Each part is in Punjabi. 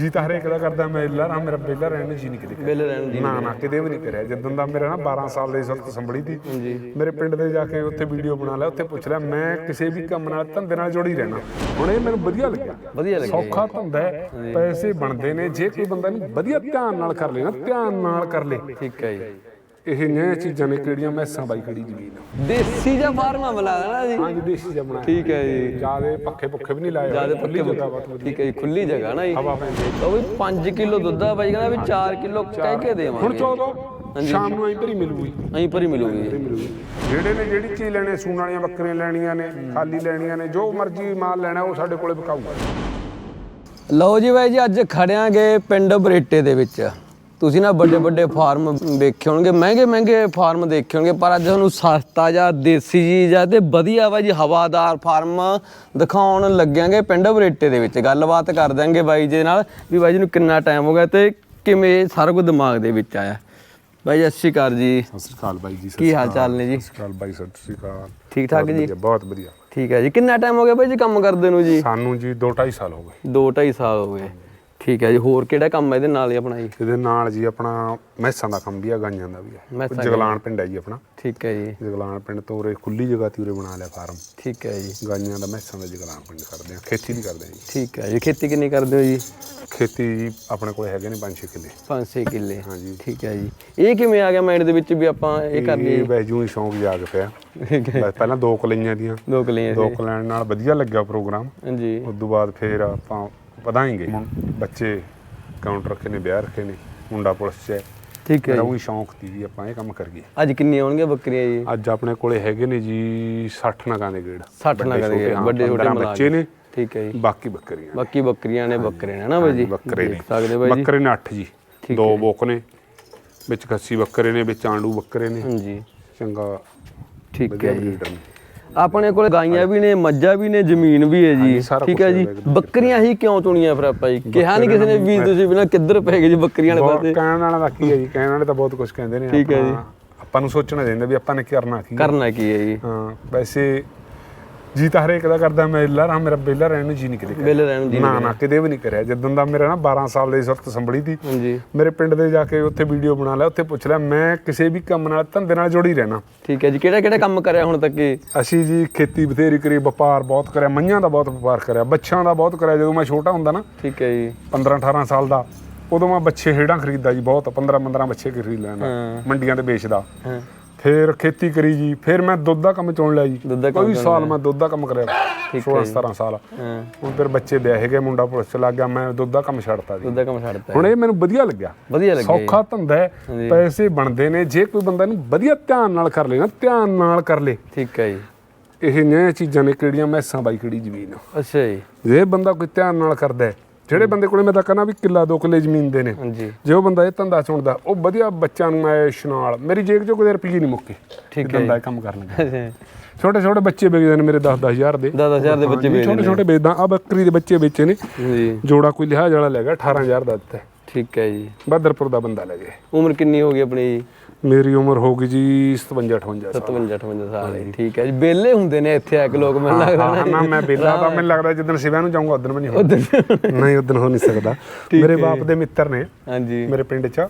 ਜੀ ਤਾਂ ਹਰੇਕ ਦਾ ਕਰਦਾ ਮੈਂ ਇੱਲਾ ਰਾਂ ਮੇਰਾ ਬੇਲਾ ਰਹਿਣ ਨੂੰ ਜੀ ਨਹੀਂ ਕਿਤੇ ਬਿੱਲ ਰਹਿਣ ਦੀ ਨਾ ਨਾ ਕਿਤੇ ਵੀ ਨਹੀਂ ਕਰਿਆ। ਜਦੋਂ ਦਾ ਮੇਰਾ ਨਾ 12 ਸਾਲ ਦੇ ਸੁਰਤ ਸੰਭੜੀ ਸੀ ਮੇਰੇ ਪਿੰਡ ਦੇ ਜਾ ਕੇ ਉੱਥੇ ਵੀਡੀਓ ਬਣਾ ਲਿਆ ਉੱਥੇ ਪੁੱਛ ਲਿਆ ਮੈਂ ਕਿਸੇ ਵੀ ਕੰਮ ਨਾਲ ਧੰਦੇ ਨਾਲ ਜੋੜੀ ਰਹਿਣਾ। ਹੁਣ ਇਹ ਮੈਨੂੰ ਵਧੀਆ ਲੱਗਿਆ। ਵਧੀਆ ਲੱਗਿਆ ਸੌਖਾ ਧੰਦਾ ਹੈ ਪੈਸੇ ਬਣਦੇ ਨੇ ਜੇ ਕੋਈ ਬੰਦਾ ਨੂੰ ਵਧੀਆ ਧਿਆਨ ਨਾਲ ਕਰ ਲੇ ਨਾ ਧਿਆਨ ਨਾਲ ਕਰ ਲੇ। ਠੀਕ ਹੈ ਜੀ। ਇਹ ਨੇ ਚੀਜ਼ਾਂ ਨੇ ਕਿਹੜੀਆਂ ਮੈਸਾਂ ਬਾਈ ਖੜੀ ਜ਼ਮੀਨ ਦੇਸੀ ਜਾਂ ਫਾਰਮਾ ਮਿਲਾ ਦੇਣਾ ਜੀ? ਹਾਂ ਜੀ ਦੇਸੀ ਜਿਹਾ ਬਣਾਇਆ ਠੀਕ ਹੈ ਜੀ। ਜਿਆਦੇ ਪੱਖੇ ਪੁੱਖੇ ਵੀ ਨਹੀਂ ਲਾਏ ਜ਼ਿਆਦਾ ਪੱਕੇ ਠੀਕ ਹੈ ਜੀ ਖੁੱਲੀ ਜਗ੍ਹਾ ਨਾ ਜੀ। ਹਵਾ ਪੈਂਦੀ। ਉਹ ਵੀ 5 ਕਿਲੋ ਦੁੱਧ ਆ ਬਾਈ ਕਹਿੰਦਾ ਵੀ 4 ਕਿਲੋ ਕਹਿ ਕੇ ਹੁਣ ਦੇਵਾਂਗੇ 14 ਸ਼ਾਮ ਨੂੰ ਐਂ ਭਰੀ ਮਿਲੂਗੀ। ਅਹੀਂ ਭਰੀ। ਮਿਲੂਗੀ। ਜਿਹੜੇ ਨੇ ਜਿਹੜੀ ਚੀਜ਼ ਲੈਣੇ ਸੂਣ ਵਾਲੀਆਂ ਬੱਕਰੀਆਂ ਲੈਣੀਆਂ ਨੇ ਖਾਲੀ ਲੈਣੀਆਂ ਨੇ ਜੋ ਮਰਜ਼ੀ ਮਾਲ ਲੈਣਾ ਉਹ ਸਾਡੇ ਕੋਲੇ ਵਿਕਾਊਗਾ। ਲਓ ਜੀ ਬਾਈ ਜੀ ਅੱਜ ਖੜਿਆਂਗੇ ਪਿੰਡ ਬਰੇਟੇ ਦੇ ਵਿੱਚ। ਤੁਸੀਂ ਨਾ ਵੱਡੇ ਵੱਡੇ ਫਾਰਮ ਵੇਖੇ ਹੋਣਗੇ ਮਹਿੰਗੇ ਮਹਿੰਗੇ ਫਾਰਮ ਦੇਖੇ ਹੋਣਗੇ ਪਰ ਅੱਜ ਤੁਹਾਨੂੰ ਸਸਤਾ ਜਾਂ ਦੇਸੀ ਜੀ ਜਾਂ ਤੇ ਵਧੀਆ ਵਾ ਜੀ ਹਵਾਦਾਰ ਫਾਰਮ ਦਿਖਾਉਣ ਲੱਗਿਆਂਗੇ ਪਿੰਡ ਬਰੇਟੇ ਦੇ ਵਿੱਚ। ਗੱਲਬਾਤ ਕਰ ਦਾਂਗੇ ਬਾਈ ਜੀ ਨਾਲ ਵੀ ਬਾਈ ਜੀ ਨੂੰ ਕਿੰਨਾ ਟਾਈਮ ਹੋ ਗਿਆ ਤੇ ਕਿਵੇਂ ਇਹ ਸਾਰਾ ਕੁਝ ਦਿਮਾਗ ਦੇ ਵਿੱਚ ਆਇਆ। ਬਾਈ ਜੀ, ਸਤਿ ਸ਼੍ਰੀ ਅਕਾਲ ਜੀ। ਸਤਿ ਸ੍ਰੀ ਅਕਾਲ ਬਾਈ ਜੀ ਸਤਿ ਕੀ ਹਾਲ ਚਾਲ ਨੇ ਜੀ? ਸ੍ਰੀ ਅਕਾਲ ਬਾਈ ਸਤਿ ਸ੍ਰੀ ਅਕਾਲ। ਠੀਕ ਠਾਕ ਜੀ? ਬਹੁਤ ਵਧੀਆ। ਠੀਕ ਹੈ ਜੀ। ਕਿੰਨਾ ਟਾਈਮ ਹੋ ਗਿਆ ਬਾਈ ਜੀ ਕੰਮ ਕਰਦੇ ਨੂੰ ਜੀ? ਸਾਨੂੰ ਜੀ 2.5 ਸਾਲ ਹੋ ਗਏ। 2.5 ਸਾਲ ਹੋ ਗਏ। ਠੀਕ ਹੈ ਜੀ ਹੋਰ ਕਿਹੜਾ ਕੰਮ ਹੈ ਇਹਦੇ ਨਾਲ ਹੀ ਆਪਣਾ ਜੀ? ਇਹਦੇ ਨਾਲ ਜੀ ਆਪਣਾ ਮੈਸਾਂ ਦਾ ਕੰਮ ਵੀ ਆ ਗਾਈਆਂ ਦਾ ਵੀ ਆ। ਮੈਸਾਂ ਜਗਲਾਨ ਪਿੰਡ ਹੈ ਜੀ ਆਪਣਾ। ਠੀਕ ਹੈ ਜੀ। ਜਗਲਾਨ ਪਿੰਡ ਤੋਂ ਉਰੇ ਖੁੱਲੀ ਜਗ੍ਹਾ ਤੇ ਉਰੇ ਬਣਾ ਲਿਆ ਫਾਰਮ। ਠੀਕ ਹੈ ਜੀ। ਗਾਈਆਂ ਦਾ ਮੈਸਾਂ ਦਾ ਜਗਲਾਨ ਪਿੰਡ ਕਰਦੇ ਆ ਖੇਤੀ ਨਹੀਂ ਕਰਦੇ ਜੀ। ਠੀਕ ਹੈ ਜੀ ਖੇਤੀ ਕਿੰਨੀ ਕਰਦੇ ਹੋ ਜੀ? ਖੇਤੀ ਜੀ ਆਪਣੇ ਕੋਲੇ ਹੈਗੇ ਨੇ 5-6 ਕਿੱਲੇ। 5-6 ਕਿੱਲੇ। ਹਾਂਜੀ। ਠੀਕ ਹੈ ਜੀ। ਇਹ ਕਿਵੇਂ ਆ ਗਿਆ ਮਾਈਂਡ ਦੇ ਵਿੱਚ ਵੀ ਆਪਾਂ ਇਹ ਕਰ ਲਈਏ? ਵੈਜੂ ਹੀ ਸ਼ੌਂਕ ਜਾਗ ਪਿਆ। ਠੀਕ ਹੈ। ਬਸ ਪਹਿਲਾਂ ਦੋ ਕਲਈਆਂ ਦੀਆਂ। ਦੋ ਕਿੱਲੇ ਦੋ ਕਲੈਣ ਨਾਲ ਵਧੀਆ ਲੱਗਿਆ ਪ੍ਰੋਗਰਾਮ। ਹਾਂਜੀ। ਉਸ ਤੋਂ ਬਾਅਦ ਫੇਰ ਆਪਾਂ ਵਧਾਏਂਗੇ। ਬੱਚੇ ਕਾਊਂਟਰ ਰੱਖੇ ਨੇ ਵਿਆਹ ਰੱਖੇ ਨੇ ਮੁੰਡਾ ਪੁਲਿਸ 'ਚ ਹੈ। ਠੀਕ ਹੈ ਮੇਰਾ ਉਹੀ ਸ਼ੌਂਕ ਸੀ ਵੀ ਆਪਾਂ ਇਹ ਕੰਮ ਕਰੀਏ। ਅੱਜ ਕਿੰਨੀਆਂ ਆਉਣਗੀਆਂ ਬੱਕਰੀਆਂ ਜੀ? ਅੱਜ ਆਪਣੇ ਕੋਲੇ ਹੈਗੇ ਨੇ ਜੀ 60 ਨਗਾਂ ਦੇ ਗੇੜ। 60 ਨਾ ਵੱਡੇ ਕਰੀਏ ਛੋਟੇ, ਹਾਂ, ਵੱਡੇ ਛੋਟੇ 15 ਮਿਲਾ ਬੱਚੇ। ਨੇ ਠੀਕ ਹੈ ਜੀ। ਬਾਕੀ ਬੱਕਰੀਆਂ ਬਾਕੀ ਬੱਕਰੀਆਂ ਨੇ ਬੱਕਰੇ ਨੇ ਨਾ ਬਾਈ ਜੀ? ਬੱਕਰੇ ਨੇ। ਦੇਖ ਸਕਦੇ ਬਾਈ ਜੀ। ਬੱਕਰੇ ਨੇ 8 ਜੀ ਦੋ ਬੋਕ ਨੇ ਵਿੱਚ ਖੱਸੀ ਬੱਕਰੇ ਨੇ ਵਿੱਚ ਆਂਡੂ ਬੱਕਰੇ ਨੇ। ਹਾਂਜੀ। ਚੰਗਾ ਠੀਕ ਹੈ ਜੀ। ਆਪਣੇ ਕੋਲ ਗਾਈਆਂ ਵੀ ਨੇ ਮੱਝਾਂ ਵੀ ਨੇ ਜ਼ਮੀਨ ਵੀ ਹੈ ਜੀ। ਠੀਕ ਹੈ ਜੀ। ਬੱਕਰੀਆਂ ਹੀ ਕਿਉਂ ਚੁਣੀਆਂ ਫਿਰ ਆਪਾਂ ਜੀ? ਕਿਹਾ ਨਹੀਂ ਕਿਸੇ ਨੇ ਵੀ ਤੁਸੀਂ ਬਿਨਾ ਕਿੱਧਰ ਪੈ ਗਏ ਜੀ ਬੱਕਰੀਆਂ ਵਾਲੇ ਪਾਸੇ। ਕਹਿਣ ਵਾਲਾ ਕੀ ਹੈ ਜੀ? ਕਹਿਣ ਵਾਲੇ ਤਾਂ ਬਹੁਤ ਕੁਝ ਕਹਿੰਦੇ ਨੇ ਠੀਕ ਹੈ ਜੀ। ਆਪਾਂ ਨੂੰ ਸੋਚਣਾ ਚਾਹੀਦਾ ਵੀ ਆਪਾਂ ਨੇ ਕਰਨਾ ਕੀ। ਕਰਨਾ ਕੀ ਹੈ ਜੀ? ਹਾਂ ਵੈਸੇ ਜੀ ਤਾਂ ਹਰੇਕ ਦਾ ਕਰਦਾ ਮੈਂ ਇੱਲਾ ਰਾਂ ਮੇਰਾ ਬੇਲਾ ਰਹਿਣ ਨੂੰ ਜੀ ਨਹੀਂ ਕਿਤੇ ਬਿੱਲ ਰਹਿਣ ਦੀ ਨਾ ਨਾ ਕਿਤੇ ਵੀ ਨਹੀਂ ਕਰਿਆ। ਜਦੋਂ ਦਾ ਮੇਰਾ ਨਾ 12 ਸਾਲ ਦੇ ਸੁਰਤ ਸੰਭੜੀ ਸੀ ਹਾਂਜੀ। ਮੇਰੇ ਪਿੰਡ ਦੇ ਜਾ ਕੇ ਉੱਥੇ ਵੀਡੀਓ ਬਣਾ ਲਿਆ ਉੱਥੇ ਪੁੱਛ ਲਿਆ ਮੈਂ ਕਿਸੇ ਵੀ ਕੰਮ ਨਾਲ ਧੰਦੇ ਨਾਲ ਜੋੜੀ ਰਹਿਣਾ। ਠੀਕ ਹੈ ਜੀ। ਕਿਹੜਾ ਕਿਹੜਾ ਕੰਮ ਕਰਿਆ ਹੁਣ ਤੱਕ ਅਸੀਂ ਜੀ ਖੇਤੀ ਬਥੇਰੀ ਕਰੀ ਵਪਾਰ ਬਹੁਤ ਕਰਿਆ ਮਈਆਂ ਦਾ ਬਹੁਤ ਵਪਾਰ ਕਰਿਆ ਬੱਚਿਆਂ ਦਾ ਬਹੁਤ ਕਰਿਆ। ਜਦੋਂ ਮੈਂ ਛੋਟਾ ਹੁੰਦਾ ਨਾ ਠੀਕ ਹੈ ਜੀ। 15 18 ਸਾਲ ਦਾ ਉਦੋਂ ਮੈਂ ਬੱਚੇ ਹੇੜਾਂ ਖਰੀਦਦਾ ਜੀ ਬਹੁਤ 15 15 ਬੱਚੇ ਖਰੀਦ ਲੈਂਦਾ ਹਾਂ। ਮੰਡੀਆਂ ਤੇ ਵੇਚਦਾ। ਹਾਂ। ਫਿਰ ਖੇਤੀ ਕਰੀ ਜੀ ਫਿਰ ਮੈਂ ਦੁੱਧ ਦਾ ਕੰਮ ਚੁਣ ਲਿਆ ਜੀ। ਦੁੱਧ ਦਾ ਕੰਮ ਕੋਈ ਸਾਲ ਮੈਂ ਦੁੱਧ ਦਾ ਕੰਮ ਕਰਿਆ। ਠੀਕ 16 17 ਸਾਲ। ਹਾਂ। ਹੁਣ ਫਿਰ ਬੱਚੇ ਵਿਆਹੇ ਗਏ ਮੁੰਡਾ ਪੁਲਿਸ ਚ ਲੱਗ ਗਿਆ ਮੈਂ ਦੁੱਧ ਦਾ ਕੰਮ ਛੱਡਤਾ ਜੀ। ਦੁੱਧ ਦਾ ਕੰਮ ਛੱਡਤਾ ਹੁਣ ਇਹ ਮੈਨੂੰ ਵਧੀਆ ਲੱਗਿਆ। ਵਧੀਆ ਲੱਗਿਆ ਜੀ। ਸੌਖਾ ਧੰਦਾ ਹੈ ਹਾਂਜੀ। ਪੈਸੇ ਬਣਦੇ ਨੇ ਜੇ ਕੋਈ ਬੰਦਾ ਨੂੰ ਵਧੀਆ ਧਿਆਨ ਨਾਲ ਕਰ ਲੇ ਨਾ ਧਿਆਨ ਨਾਲ ਕਰ ਲੇ। ਠੀਕ ਹੈ ਜੀ। ਇਹ ਨੇ ਚੀਜ਼ਾਂ ਨੇ ਕਿਹੜੀਆਂ ਮੈਸਾਂ ਬਾਈ ਕਿਹੜੀ ਜ਼ਮੀਨ ਅੱਛਾ ਜੀ। ਜੇ ਬੰਦਾ ਕੋਈ ਧਿਆਨ ਨਾਲ ਕਰਦਾ ਹੈ, ਜਿਹੜੇ ਬੰਦੇ ਕੋਲੇ ਮੈਂ ਤਾਂ ਕਹਿੰਦਾ ਵੀ ਕਿੱਲਾ ਦੋ ਕਿੱਲੇ ਜ਼ਮੀਨ ਦੇ ਨੇ ਹਾਂਜੀ। ਜੇ ਉਹ ਬੰਦਾ ਇਹ ਧੰਦਾ ਚੁਣਦਾ ਉਹ ਵਧੀਆ ਬੱਚਿਆਂ ਨੂੰ ਐਸ਼ ਨਾਲ ਮੇਰੀ ਜੇਬ 'ਚੋਂ ਕੋਈ ਰੁਪਈਏ ਨਹੀਂ ਮੁੱਕੇ ਠੀਕ ਹੈ ਇਹ ਕੰਮ ਕਰਨ ਲੱਗਾ। ਛੋਟੇ ਛੋਟੇ ਬੱਚੇ ਵੇਚਦੇ ਨੇ ਮੇਰੇ 10 ਹਜ਼ਾਰ ਦੇ। ਦਸ ਦਸ ਹਜ਼ਾਰ ਦੇ ਬੱਚੇ ਵੇਚਦੇ ਛੋਟੇ ਛੋਟੇ ਵੇਚਦਾ ਆ ਬੱਕਰੀ ਦੇ ਬੱਚੇ ਵੇਚੇ ਨੇ। ਜੀ। ਜੋੜਾ ਕੋਈ ਲਿਹਾਜ਼ ਵਾਲਾ ਲੈ ਗਿਆ 18000 ਦਾ ਦਿੱਤਾ। ਠੀਕ ਹੈ ਜੀ। ਬਹਾਦਰਪੁਰ ਦਾ ਬੰਦਾ ਲੈ ਗਿਆ। ਉਮਰ ਕਿੰਨੀ ਹੋ ਗਈ ਆਪਣੀ ਜੀ? ਮੇਰੀ ਉਮਰ ਹੋ ਗਈ ਜੀ 57 58 ਸਾਲ। 57 58 ਸਾਲ ਠੀਕ ਹੈ ਜੀ। ਬੇਲੇ ਹੁੰਦੇ ਨੇ ਇੱਥੇ ਆ ਕੇ ਲੋਕ ਮੈਨੂੰ ਲੱਗਦਾ ਹਾਂ ਨਾ ਮੈਂ ਬੇਲਾ ਤਾਂ ਮੈਨੂੰ ਲੱਗਦਾ ਜਿੱਦਣ ਸਿਵਿਆਂ ਨੂੰ ਜਾਊਂਗਾ ਉਦੋਂ ਵੀ ਨਹੀਂ ਹੋਣਾ ਨਹੀਂ। ਉਦੋਂ ਹੋ ਨਹੀਂ ਸਕਦਾ। ਮੇਰੇ ਬਾਪ ਦੇ ਮਿੱਤਰ ਨੇ ਹਾਂਜੀ। ਮੇਰੇ ਪਿੰਡ 'ਚ।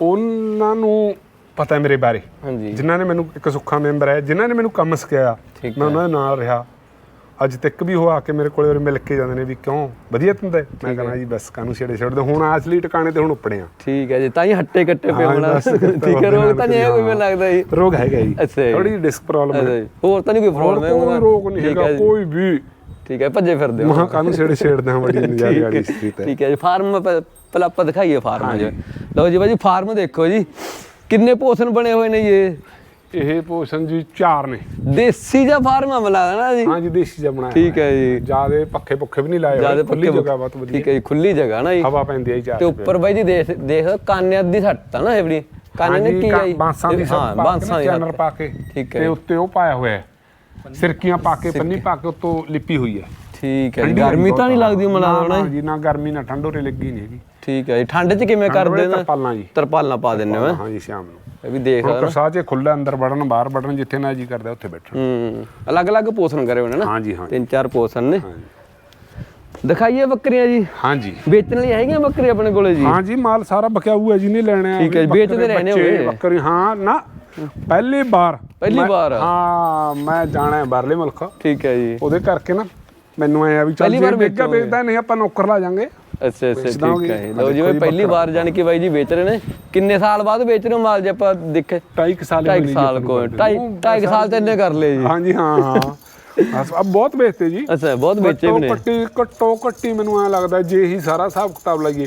ਉਹਨਾਂ ਨੂੰ ਪਤਾ ਹੈ ਮੇਰੇ ਬਾਰੇ। ਹਾਂਜੀ। ਜਿਨ੍ਹਾਂ ਨੇ ਮੈਨੂੰ ਇੱਕ ਸੁੱਖਾ ਮੈਂਬਰ ਹੈ ਜਿਨ੍ਹਾਂ ਨੇ ਮੈਨੂੰ ਕੰਮ ਸਿਖਾਇਆ ਮੈਂ ਉਹਨਾਂ ਦੇ ਨਾਲ ਰਿਹਾ। ਅੱਜ ਤੱਕ ਵੀ ਉਹ ਆ ਕੇ ਮੇਰੇ ਕੋਲੇ ਉਰੇ ਮਿਲ ਕੇ ਜਾਂਦੇ ਨੇ ਵੀ ਕਿਉਂ? ਵਧੀਆ ਤੁੰਦਾ ਮੈਂ ਕਹਿੰਦਾ ਜੀ ਬਸ ਕਾਨੂੰ ਛੇੜੇ ਛੇੜਦੇ ਹੁਣ ਅਸਲੀ ਟਿਕਾਣੇ ਤੇ ਹੁਣ ਉੱਪੜੇ ਆ। ਠੀਕ ਹੈ ਜੀ ਤਾਂ ਹੀ ਹੱਟੇ ਕੱਟੇ ਪਏ ਹੋਣਾ। ਠੀਕ ਹੈ ਰੋਗ ਤਾਂ ਨਹੀਂ ਹੈ। ਕੋਈ ਮੈਨੂੰ ਲੱਗਦਾ ਜੀ। ਰੋਗ ਹੈਗਾ ਜੀ। ਥੋੜੀ ਡਿਸਕ ਪ੍ਰੋਬਲਮ ਹੈ। ਹੋਰ ਤਾਂ ਨਹੀਂ ਕੋਈ ਪ੍ਰੋਬਲਮ ਹੈ ਕੋਈ ਰੋਗ ਨਹੀਂ ਹੈਗਾ। ਕੋਈ ਵੀ। ਠੀਕ ਹੈ ਭੱਜੇ ਫਿਰਦੇ ਹੋ। ਮਹਾ ਕਾਨੂੰ ਛੇੜੇ ਛੇੜਦੇ ਹਾਂ ਬੜੀ ਨਜ਼ਾਰੇ ਵਾਲੀ ਸਥਿਤੀ ਹੈ ਠੀਕ ਹੈ ਜੀ। ਫਾਰਮ ਪਹਿਲਾਂ ਆਪਾਂ ਦਿਖਾਈਏ ਫਾਰਮ ਜੀ। ਲਓ ਜੀ ਬਾਜੀ ਫਾਰਮ ਦੇਖੋ ਜੀ। ਕਿੰਨੇ ਪੋਸਨ ਬਣੇ ਹੋਏ ਨੇ ਇਹ? ਇਹ ਪੋਸ਼ਨ ਜੀ ਚਾਰ ਨੇ। ਦੇਸੀ ਜਾਂ ਫਾਰਮ ਆ ਮਿਲਾ ਨਾ ਜੀ? ਹਾਂ ਜੀ ਦੇਸੀ ਜਿਹਾ ਬਣਾਇਆ ਠੀਕ ਹੈ ਜੀ। ਜਿਆਦੇ ਪੱਖੇ ਪੁੱਖੇ ਵੀ ਨਹੀਂ ਲਾਏ ਜ਼ਿਆਦਾ ਹੋਏ ਖੁੱਲੀ ਜਗ੍ਹਾ ਬਹੁਤ ਵਧੀਆ। ਠੀਕ ਹੈ ਜੀ ਖੁੱਲੀ ਜਗ੍ਹਾ ਨਾ ਜੀ। ਹਵਾ ਪੈਂਦੀ ਹੈ ਜੀ ਤੇ ਚਾਰ ਉੱਪਰ ਬਾਈ ਜੀ ਦੇਖ ਦੇਖ ਕਾਨੇ ਅੱਧੀ ਸੱਟ ਨਾ ਇਹ ਬੜੀ ਕਾਨੇ ਨੇ ਕੀ ਜੀ? ਬਾਂਸਾਂ ਦੀ ਹਾਂ ਬਾਂਸਾਂ ਦੀ ਚੈਨਲ। ਪਾ ਕੇ। ਠੀਕ ਹੈ ਤੇ। ਉੱਤੇ ਉਹ ਪਾਇਆ ਹੋਇਆ ਹੈ। ਸਿਰਕੀਆਂ ਪਾ ਕੇ ਪੰਨੀ ਪਾ ਕੇ ਉੱਤੋਂ ਲਿਪੀ ਹੋਈ ਹੈ। ਠੀਕ ਹੈ ਗਰਮੀ ਤਾਂ ਨਹੀਂ ਲੱਗਦੀ ਮਲਾ ਨਾ, ਹੋਣਾ ਨਾ ਜੀ ਨਾ ਗਰਮੀ ਨਾ ਠੰਡ ਉਰੇ ਲੱਗੀ ਨਹੀਂ ਹੈਗੀ। ਠੀਕ ਹੈ ਜੀ। ਠੰਡ 'ਚ ਕਿਵੇਂ ਕਰਦੇ ਨਾ? ਤਰਪਾਲਾਂ ਜੀ। ਤਰਪਾਲਾਂ ਪਾ ਦਿੰਨੇ ਹੋ ਹਾਂ? ਜੀ ਸ਼ਾਮ ਨੂੰ। ਇਹ ਵੀ ਦੇਖ ਸਕਦਾ ਕਸਾ 'ਚ ਖੁੱਲਾ ਅੰਦਰ ਵੜਨ ਬਾਹਰ ਵੜਨ ਜਿੱਥੇ ਨਾ ਜੀ ਕਰਦਾ ਉੱਥੇ ਬੈਠਣ। ਹੂੰ ਅਲੱਗ-ਅਲੱਗ ਪੋਸਨ ਕਰੇ ਹੋਣੇ ਨਾ। ਹਾਂ ਜੀ ਹਾਂ ਜੀ, ਤਿੰਨ ਚਾਰ ਪੋਸਨ ਨੇ। ਹਾਂ ਜੀ ਦਿਖਾਈਏ ਬੱਕਰੀਆਂ ਜੀ। ਹਾਂਜੀ। ਵੇਚਣ ਲਈ ਹੈਗੀਆਂ ਬੱਕਰੀ ਆਪਣੇ ਕੋਲੇ ਜੀ? ਹਾਂ ਜੀ ਮਾਲ ਸਾਰਾ ਬਕਿਆ ਹੋਇਆ ਜੀ ਨੇ ਲੈਣੇ ਠੀਕ ਹੈ, ਵੇਚਦੇ ਰਹਿਣੇ ਹੋਏ। ਬੱਕਰੀ ਹਾਂ ਨਾ ਪਹਿਲੀ ਵਾਰ। ਪਹਿਲੀ ਵਾਰ? ਹਾਂ ਮੈਂ ਜਾਣਾ ਹੈ ਬਾਹਰਲੇ ਮੁਲਕ। ਠੀਕ ਹੈ ਜੀ। ਉਹਦੇ ਕਰਕੇ ਨਾ ਮੈਨੂੰ ਐ ਆ ਵੀ ਚੱਲ ਪਹਿਲੀ ਜੇ ਵਾਰ ਵੇਚਿਆ ਵੇਚੋਗੇ। ਵੇਚਦਾ ਨਹੀਂ ਆਪਾਂ ਨੌਕਰ ਲਾ ਜਾਾਂਗੇ ਅੱਛਾ ਅੱਛਾ ਠੀਕ। ਹੈ ਲਓ ਜੀ ਬਾਈ ਪਹਿਲੀ। ਵਾਰ ਜਾਣ ਕੇ ਬਾਈ ਜੀ ਵੇਚ ਰਹੇ ਨੇ ਕਿੰਨੇ ਸਾਲ ਬਾਅਦ ਵੇਚ ਰਹੇ ਹੋ ਮਾਲ ਜੇ ਆਪਾਂ ਦੇਖੇ ਢਾਈ ਕੁ ਸਾਲ ਹੀ ਢਾਈ ਜੀ ਸਾਲ ਆਪਣੀ ਕੋ ਬਾਡੀ ਢਾਈ। ਢਾਈ ਕੁ ਸਾਲ ਤੇ ਇੰਨੇ ਕਰ ਲਏ ਜੀ ਹਾਂਜੀ ਹਾਂ ਹਾਂ ਬਸ ਅਬ ਬਹੁਤ ਵੇਚਤੇ ਜੀ। ਅੱਛਾ ਬਹੁਤ ਵੇਚੇ ਵੀ ਘੱਟੋ ਨੇ। ਕੱਟੀ ਘੱਟੋ ਕੱਟੀ ਮੈਨੂੰ ਐ ਲੱਗਦਾ ਜੇ ਹੀ ਸਾਰਾ ਹਿਸਾਬ ਕਿਤਾਬ ਲਾਈਏ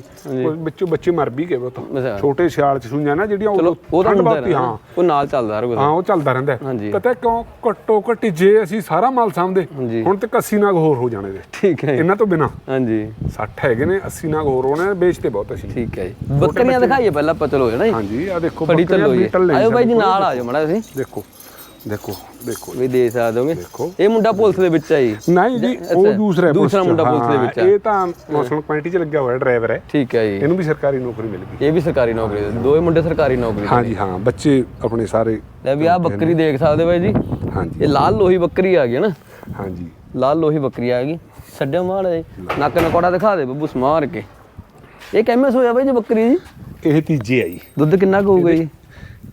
ਵਿੱਚੋਂ ਬੱਚੇ ਮਰ ਵੀ ਗਏ ਉਹ। ਤਾਂ। ਛੋਟੇ ਸਿਆਲ ਚ ਸੁਈਆਂ ਨਾ ਜਿਹੜੀਆਂ ਉਹ ਠੰਡ ਰਹਿਣਾ ਹਾਂ। ਉਹ ਨਾਲ ਚੱਲਦਾ ਕੁਝ ਹਾਂ ਉਹ ਚੱਲਦਾ ਰਹਿੰਦਾ। ਪਤਾ ਕਿਉਂ? ਘੱਟੋ ਘੱਟੀ ਜੇ ਅਸੀਂ ਸਾਰਾ ਮਾਲ ਸਾਂਭਦੇ। ਹੁਣ ਤੇ 80 ਨਾਗ ਹੋਰ ਹੋ ਜਾਣੇ ਦੇ ਠੀਕ ਹੈ। ਇਹਨਾਂ ਤੋਂ ਬਿਨਾ। ਹਾਂਜੀ। 60 ਹੈਗੇ ਨੇ 80 ਨਾਗ ਹੋਰ ਹੋਣੇ ਨੇ, ਵੇਚਤੇ ਬਹੁਤ ਅਸੀਂ। ਠੀਕ ਹੈ ਜੀ। ਬੱਕਰੀਆਂ ਦਿਖਾਈਏ ਪਹਿਲਾਂ ਆਪਾਂ ਚਲੋ ਹੈ ਨਾ ਜੀ? ਹਾਂਜੀ ਆ ਦੇਖੋ ਬੱਕਰੀਆਂ ਬੀਟਲ ਨੇ ਆਇਓ ਬਾਈ ਜੀ। ਨਾਲ ਆ ਜਾਓ ਮੜਾ ਤੁਸੀਂ। ਦੇਖੋ। ਦੇਖੋ ਦੇਖੋ। ਵੀ ਦੇ ਸਕਦੇ ਹੋਗੇ? ਦੇਖੋ। ਇਹ ਮੁੰਡਾ ਪੁਲਿਸ ਦੇ ਵਿੱਚ ਆ ਜੀ। ਨਹੀਂ ਜੀ ਉਹ ਦੂਸਰਾ ਹੈ ਦੂਸਰਾ। ਮੁੰਡਾ ਪੁਲਿਸ ਦੇ ਹਾਂ, ਵਿੱਚ ਆ। ਇਹ ਤਾਂ ਮੌਸਮ ਕੁਆਂਟੀ ਚ ਲੱਗਿਆ ਹੋਇਆ ਡਰਾਈਵਰ ਹੈ। ਠੀਕ ਹੈ ਜੀ। ਇਹਨੂੰ ਵੀ ਸਰਕਾਰੀ ਨੌਕਰੀ ਮਿਲ ਗਈ। ਇਹ ਵੀ ਸਰਕਾਰੀ ਨੌਕਰੀ ਦੇ ਦੋਵੇਂ ਮੁੰਡੇ ਸਰਕਾਰੀ ਨੌਕਰੀ ਦੇ ਹਾਂਜੀ ਹਾਂ ਬੱਚੇ ਆਪਣੇ ਸਾਰੇ ਲੈ ਵੀ ਆਹ ਬੱਕਰੀ ਦੇਖ ਸਕਦੇ ਬਾਈ ਜੀ। ਹਾਂਜੀ ਇਹ ਲਾਲ ਲੋਹੀ ਬੱਕਰੀ ਆ ਗਈ ਨਾ। ਹਾਂਜੀ ਲਾਲ ਲੋਹੀ ਬੱਕਰੀ ਆ ਗਈ। ਛੱਡਿਓ ਮਾੜ ਜੀ ਨੱਕ ਨਕੋੜਾ ਦਿਖਾ ਦੇ ਬੱਬੂ ਸਮਾਰ ਕੇ। ਇਹ ਕਿੰਨੇ ਸੋਇਆ ਬਾਈ ਜੀ ਬੱਕਰੀ ਜੀ? ਇਹ ਤੀਜੇ ਆ ਜੀ। ਦੁੱਧ ਕਿੰਨਾ ਕੁ ਹੋਊਗਾ ਜੀ?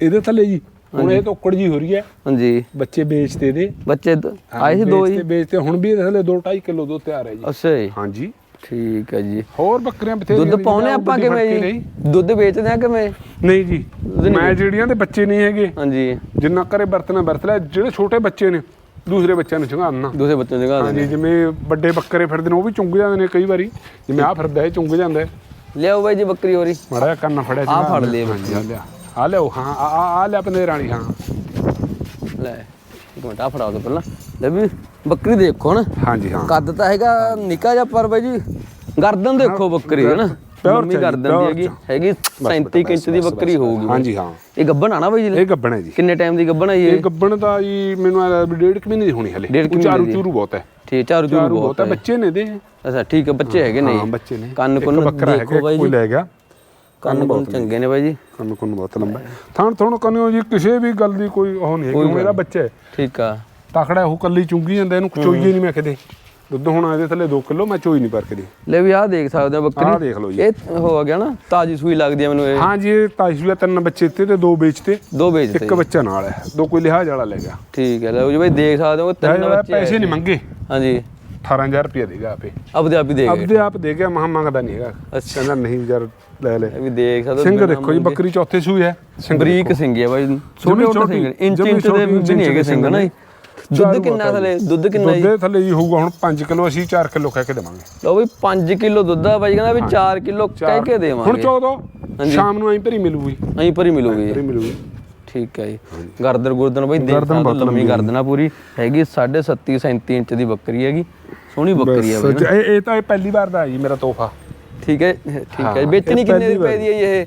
ਇਹਦੇ ਥੱਲੇ ਜੀ ਹੁਣ ਇਹ ਤੋਕੜ ਜੀ ਹੋ ਰਹੀ ਹੈ। ਹਾਂਜੀ। ਬੱਚੇ ਵੇਚਦੇ ਦੇ ਬੱਚੇ ਦ- ਆਏ ਸੀ ਦੋ ਜੀ। ਵੇਚਦੇ ਵੇਚਦੇ ਹੁਣ ਵੀ ਇਹਦੇ ਥੱਲੇ 2.5 ਕਿਲੋ ਦੁੱਧ ਤਿਆਰ ਹੈ ਜੀ। ਅੱਛਾ ਜੀ। ਹਾਂਜੀ। ਠੀਕ ਹੈ ਜੀ। ਹੋਰ ਬੱਕਰੀਆਂ ਬਥੇਰੀਆਂ ਦੁੱਧ ਨੇ ਪਾਉਨੇ ਆਪਾਂ ਕਿਵੇਂ ਜੀ? ਲਈ। ਦੁੱਧ ਵੇਚਦੇ ਆ ਕਿਵੇਂ? ਨਹੀਂ ਜੀ ਮੈਂ ਜਿਹੜੀਆਂ ਦੇ ਬੱਚੇ ਨਹੀਂ ਹੈਗੇ। ਹਾਂਜੀ। ਜਿੰਨਾ ਘਰੇ ਵਰਤਣਾ ਵਰਤ ਲੈ ਜਿਹੜੇ ਛੋਟੇ ਬੱਚੇ ਨੇ ਦੂਸਰੇ ਬੱਚਿਆਂ ਨੂੰ ਚੰਗਾਉਣਾ ਦੂਸਰੇ ਬੱਚੇ ਜਗਾ ਹਾਂਜੀ ਜਿਵੇਂ ਵੱਡੇ ਬੱਕਰੇ ਫਿਰਦੇ ਨੇ ਉਹ ਵੀ ਚੁੰਗ ਜਾਂਦੇ ਨੇ ਕਈ ਵਾਰੀ। ਜਿਵੇਂ ਆ ਫਿਰਦਾ ਇਹ ਚੁੰਗ ਜਾਂਦਾ ਹੈ। ਲਿਆਓ ਬਾਈ ਜੀ ਬੱਕਰੀ ਹੋਰੀ। ਮਾੜਾ ਕੰਨ ਫੜਿਆ ਚੰਗਾ ਫੜ ਲਏ ਹਾਂਜੀ ਆ ਲਿਆ। ਆ ਲਿਓ ਹਾਂ ਆ ਆ- ਆ ਲਿਆ ਪੰਦੇ ਰਾਣੀ ਹਾਂ। ਲੈ ਇੱਕ ਮਿੰਟ ਆ ਫੜਾ ਦੋ ਪਹਿਲਾਂ। ਲੈ ਵੀ ਬੱਕਰੀ ਦੇਖੋ ਨਾ ਹਾਂਜੀ ਹਾਂ। ਕੱਦ ਤਾਂ ਹੈਗਾ ਨਿੱਕਾ ਜਿਹਾ ਪਰ ਬਾਈ ਜੀ ਗਰਦਨ ਦੇਖੋ ਬੱਕਰੀ ਹੈ ਨਾ Pure ਲੰਮੀ ਚ ਜੀ, ਗਰਦਨ ਦੀ pure ਹੈਗੀ ਚ। ਹੈਗੀ 37 ਕੁ ਇੰਚ ਦੀ ਬੱਕਰੀ ਹੋਊਗੀ। ਹਾਂਜੀ ਹਾਂ। ਇਹ ਗੱਬਣ ਆ ਨਾ ਬਾਈ ਜੀ? ਇਹ ਗੱਬਣ ਹੈ ਜੀ। ਕਿੰਨੇ ਟਾਈਮ ਦੀ ਗੱਬਣ ਆ ਜੀ ਇਹ ਇਹ? ਗੱਬਣ ਦਾ ਜੀ ਮੈਨੂੰ ਆ ਡੇਢ ਕੁ ਮਹੀਨੇ ਦੀ ਹੋਣੀ ਹਲੇ। ਡੇਢ ਕੁ ਉਹ ਚਾਰੂ ਮਹੀਨੇ ਦੀ। ਚੂਰੂ ਬਹੁਤ ਹੈ। ਠੀਕ ਚਾਰੂ ਚੂਰੂ ਚਾਰੂ ਬਹੁਤ ਬਹੁਤ ਹੈ। ਬੱਚੇ ਨੇ ਦੇ ਅੱਛਾ ਠੀਕ ਹੈ ਬੱਚੇ ਹੈਗੇ ਨੇ। ਹਾਂ ਜੀ। ਬੱਚੇ ਨੇ। ਕੰਨ ਇੱਕ ਕੁੰਨ ਬੱਕਰਾ ਦੇਖੋ ਹੈਗਾ ਬਾਈ ਕੋਈ ਜੀ। ਲੈ ਗਿਆ। ਕੰਨ ਕੁੰਨ ਚੰਗੇ ਨੇ ਬਾਈ ਜੀ। ਕੰਨ ਕੁੰਨ ਬਹੁਤ ਲੰਬਾ। ਥਣ ਥਣ ਕੰਨਿਓ ਜੀ ਕਿਸੇ ਵੀ ਗੱਲ ਦੀ ਕੋਈ ਉਹ ਨਹੀਂ ਹੈ ਕਿਉਂ ਮੇਰਾ ਬੱਚਾ ਹੈ। ਠੀਕ ਆ। ਤਕੜਾ ਉਹ ਕੱਲੀ ਚੁੰਗੀ ਜਾਂਦਾ ਇਹਨੂੰ ਚੋਈਏ ਨਹੀਂ ਮੈਂ ਕਦੇ ਦੁੱਧ ਹੁਣ ਇਹਦੇ ਥੱਲੇ 2 ਕਿਲੋ ਮੈਂ ਚੋਈ ਨਹੀਂ ਪਰ ਕਦੇ ਲੈ ਵੀ ਆਹ ਦੇਖ ਸਕਦੇ ਹੋ ਬੱਕਰੀ। ਆਹ ਦੇਖ ਲਓ ਜੀ। ਇਹ ਹੋ ਗਿਆ ਨਾ ਤਾਜੀ ਸੂਈ ਲੱਗਦੀ ਆ ਮੈਨੂੰ ਇਹ। ਹਾਂ ਜੀ ਇਹ ਤਾਈਸ਼ੂ ਤਿੰਨ ਬੱਚੇ ਤੇ ਤੇ ਦੋ ਵੇਚਤੇ। ਦੋ ਵੇਚਦੇ ਇੱਕ ਬੱਚਾ ਨਾਲ ਹੈ ਦੋ ਕੋਈ ਲਿਹਾਜ਼ ਵਾਲਾ ਲੈ ਗਿਆ। ਠੀਕ ਹੈ ਲਓ ਜੀ ਬਾਈ ਦੇਖ ਸਕਦੇ ਹੋ ਤਿੰਨ ਬੱਚੇ ਪੈਸੇ ਨਹੀਂ ਮੰਗੇ। ਹਾਂਜੀ। 18000 ਰੁਪਏ ਦੇਗਾ ਆਪੇ। ਆਪਦੇ ਆਪ ਹੀ ਦੇ ਗਏ। ਆਪਦੇ ਆਪ ਦੇ ਗਿਆ ਮਹਾ ਮੰਗਦਾ ਨਹੀਂ ਹੈਗਾ। ਅੱਛਾ। ਕਹਿੰਦਾ ਨਹੀਂ ਯਾਰ ਲੈ ਲੈ। ਇਹ ਵੀ ਦੇਖ ਸਕਦੇ ਹੋ ਸਿੰਘ ਬਿਨਾਂ ਦੇਖੋ ਜੀ। ਬੱਕਰੀ ਚੌਥੇ ਸੂਈ ਹੈ। ਸਿੰਘ ਬਰੀਕ ਸਿੰਘ ਹੈ ਬਾਈ। ਛੋਟੇ ਛੋਟੇ ਸਿੰਘ ਨੇ। ਇੰਚ ਇੰਚ ਦੇ ਵੀ ਨਹੀਂ ਹੈਗੇ ਸਿੰਘ ਨਾ। ਜੀ। ਦੁੱਧ ਕਿੰਨਾ ਥਲੇ? ਦੁੱਧ ਕਿੰਨਾ ਜੀ? ਦੁੱਧ ਥੱਲੇ ਜੀ ਹੋਊਗਾ ਹੁਣ 5 ਕਿਲੋ ਅਸੀਂ 4 ਕਿਲੋ ਕਹਿ ਕੇ ਦੇਵਾਂਗੇ। ਲਓ ਵੀ 5 ਕਿਲੋ ਦੁੱਧ ਆ ਬਾਈ ਕਹਿੰਦਾ ਵੀ 4 ਕਿਲੋ ਕਹਿ ਕੇ ਹੁਣ ਦੇਵਾਂਗੇ 14 ਸ਼ਾਮ ਨੂੰ ਐਂ ਭਰੀ ਮਿਲੂਗੀ। ਅਹੀਂ ਪਰ ਹੀ ਮਿਲੂਗੀ। ਭਰੀ ਮਿਲੂਗੀ। ਠੀਕ ਹੈ ਜੀ। ਗਰਦਰ ਗੁਰਦਨ ਬਾਈ ਦੇਖ ਗਰਦਨ ਸਕਦੇ ਲੰਮੀ। ਗਰਦਨ ਪੂਰੀ। ਹੈਗੀ 7.5 37 ਇੰਚ ਦੀ ਬੱਕਰੀ ਹੈਗੀ। ਸੋਹਣੀ ਬੱਕਰੀ ਹੈ ਬਾਈ ਇਹ ਤਾਂ ਇਹ ਪਹਿਲੀ ਵਾਰ ਦਾ ਹੈ ਜੀ ਮੇਰਾ ਤੋਹਫਾ। ਠੀਕ ਹੈ ਠੀਕ ਹੈ। ਵੇਚਣੀ ਕਿੰਨੇ ਰੁਪਏ ਦੀ ਹੈ ਇਹ?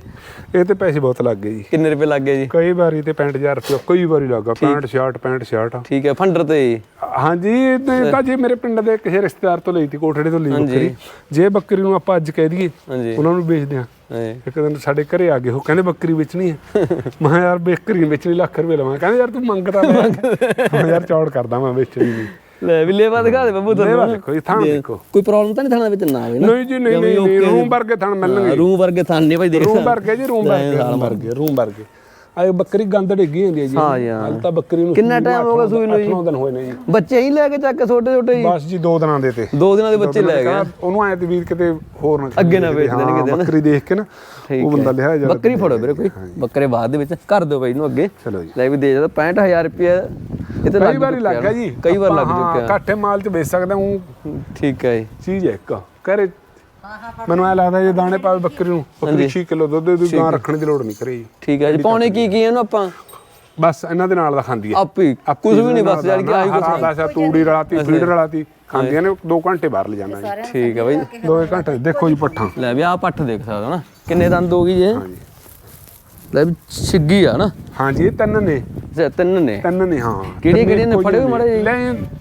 ਇਹ ਤੇ ਪੈਸੇ ਬਹੁਤ ਲੱਗ ਗਏ ਜੀ। ਕਿੰਨੇ ਰੁਪਏ ਲੱਗ ਗਏ ਜੀ? ਕਈ ਵਾਰੀ ਤੇ 65000 ਰੁਪਏ ਕਈ ਵਾਰੀ ਲੱਗਾ 65 60 65 60 ਠੀਕ ਹੈ ਫੰਡਰ ਤੇ ਹਾਂਜੀ ਤਾਂ- ਜੇ ਮੇਰੇ ਪਿੰਡ ਦੇ ਕਿਸੇ ਰਿਸ਼ਤੇਦਾਰ ਤੋਂ ਲਈ ਤੀ ਕੋਠੜੇ ਤੋਂ ਲਈ ਬੱਕਰੀ ਜੇ ਬੱਕਰੀ ਨੂੰ ਆਪਾਂ ਅੱਜ ਕਹਿ ਦਈਏ ਉਹਨਾਂ ਨੂੰ ਵੇਚਦੇ ਆ ਹਾਂ ਇੱਕ ਦਿਨ ਸਾਡੇ ਘਰੇ ਆ ਗਏ ਉਹ ਕਹਿੰਦੇ ਬੱਕਰੀ ਵੇਚਣੀ ਹੈ। ਮੈਂ ਯਾਰ ਬੱਕਰੀ ਵੇਚਣੀ ਲੱਖ ਰੁਪਏ ਲਵਾਂ। ਕਹਿੰਦੇ ਯਾਰ ਤੂੰ ਮੰਗਦਾ ਮੈਂ। ਯਾਰ ਚੌੜ ਕਰਦਾ ਮੈਂ ਵੇਚਣੀ ਨਹੀਂ। ਲੈ ਵੀ ਲੇਵਾ ਦਿਖਾ ਦੇ ਬੱਬੂ ਲੇਵਾ ਤੁਹਾਨੂੰ ਦੇਖੋ ਜੀ ਥਾਂ ਦੇਖੋ। ਕੋਈ ਪ੍ਰੋਬਲਮ ਤਾਂ ਨਹੀਂ ਥਾਣਾ ਵਿੱਚ ਨਾ ਆਵੇ ਨਾ? ਨਹੀਂ ਜੀ ਨਹੀਂ ਨਹੀਂ ਰੂਮ ਵਰਗੇ ਥਣ ਮਿਲਣਗੇ। ਰੂਮ ਵਰਗੇ ਥਾਂ ਨਹੀਂ ਭਾਈ ਦੇਖ ਰੂਮ। ਵਰਗੇ ਜੀ ਰੂਮ ਵਰਗੇ ਰੂਮ ਵਰਗੇ। ਰੂਮ ਵਰਗੇ। ਆਏ ਬੱਕਰੀ ਗੰਦ ਡਿੱਗੀ ਹੁੰਦੀ ਹੈ ਜੀ। ਹਾਂ ਯਾਰ। ਹਾਲੇ ਤਾਂ ਬੱਕਰੀ ਨੂੰ ਕਿੰਨਾ time ਹੋ ਗਿਆ ਸੂਈ ਨੂੰ ਜੀ? 8 ਦਿਨ ਹੋਏ ਨੇ ਜੀ। ਬੱਚੇ ਹੀ ਲੈ ਕੇ ਚੱਕ ਛੋਟੇ ਛੋਟੇ ਜੀ। ਬਸ ਜੀ ਦੋ ਦਿਨਾਂ ਦੇ ਤੇ। ਦੋ ਦਿਨਾਂ ਦੇ ਬੱਚੇ ਲੈ ਗਏ। ਉਹਨੂੰ ਆਏ ਤੇ ਵੀਰ ਕਿਤੇ ਹੋਰ ਨਾ ਅੱਗੇ ਨਾ ਵੇਚ ਹਾਂ, ਦੇਣ ਕਿਤੇ ਨਾ। ਬੱਕਰੀ ਦੇਖ ਕੇ ਨਾ ਉਹ ਬੰਦਾ ਹੈ। ਲਿਆ ਜਾ ਬੱਕਰੀ ਫੜੋ ਵੀਰੇ ਕੋਈ। ਬੱਕਰੇ ਬਾਅਦ ਦੇ ਵਿੱਚ। ਕਰ ਦਿਓ ਬਾਈ ਨੂੰ ਅੱਗੇ। ਚਲੋ ਜੀ। ਲੈ ਵੀ ਦੇ ਜਾਂਦਾ 65000 ਰੁਪਏ ਇਹ ਤੇ ਕਈ ਵਾਰੀ ਲੱਗ ਜੀ। ਕਈ ਵਾਰ ਲੱਗ ਚੁੱਕਿਆ। ਘਾਟੇ ਮਾਲ ਚ ਵੇਚ ਸਕਦਾ ਹੂੰ ਠੀਕ ਹੈ ਜੀ। ਚੀਜ਼ ਹੈ ਇੱਕ। ਘਰੇ ਮੈਨੂੰ ਐ ਲੱਗਦਾ ਜੇ ਦਾਣੇ ਪਾਵੇ ਬੱਕਰੀ ਨੂੰ ਬੱਕਰੀ 6 ਕਿਲੋ ਦੁੱਧ ਦੇ ਦੂ ਗਾਂ ਰੱਖਣ ਦੀ ਲੋੜ ਨਹੀਂ ਕਰੇ ਜੀ। ਠੀਕ ਹੈ ਜੀ। ਪਾਉਣੇ ਕੀ ਕੀ ਇਹਨੂੰ ਆਪਾਂ? ਬਸ ਇਹਨਾਂ ਦੇ ਨਾਲ ਦਾ ਖਾਂਦੀ ਹੈ। ਆਪੀ ਕੁਝ ਵੀ ਨਹੀਂ ਬਸ ਜਾਨ ਕਿ ਆਹੀ ਕੁਝ ਹਰਾ ਦਾ ਤੂੜੀ ਰਲਾਤੀ ਫੀਡ ਰਲਾਤੀ ਖਾਂਦੀਆਂ ਨੇ 2 ਘੰਟੇ ਬਾਹਰ ਲੈ ਜਾਣਾ ਜੀ। ਠੀਕ ਹੈ ਬਾਈ। 2 ਘੰਟੇ ਦੇਖੋ ਜੀ ਪੱਠਾ। ਲੈ ਵੀ ਆਹ ਪੱਠ ਦੇਖ ਸਕਦੇ ਨਾ। ਕਿੰਨੇ ਦੰਦ ਹੋ ਗਈ ਜੇ। ਹਾਂਜੀ। ਲੈ ਵੀ ਛਿੱਗੀ ਆ ਨਾ ਹਾਂਜੀ ਇਹ ਤਿੰਨ ਨੇ। ਅੱਛਾ, ਤਿੰਨ ਨੇ? ਤਿੰਨ ਨੇ ਹਾਂ। ਕਿਹੜੀਆਂ ਕਿਹੜੀਆਂ ਨੇ? ਫੜੇ ਹੋਏ ਮਾੜੇ ਜੀ ਲੈ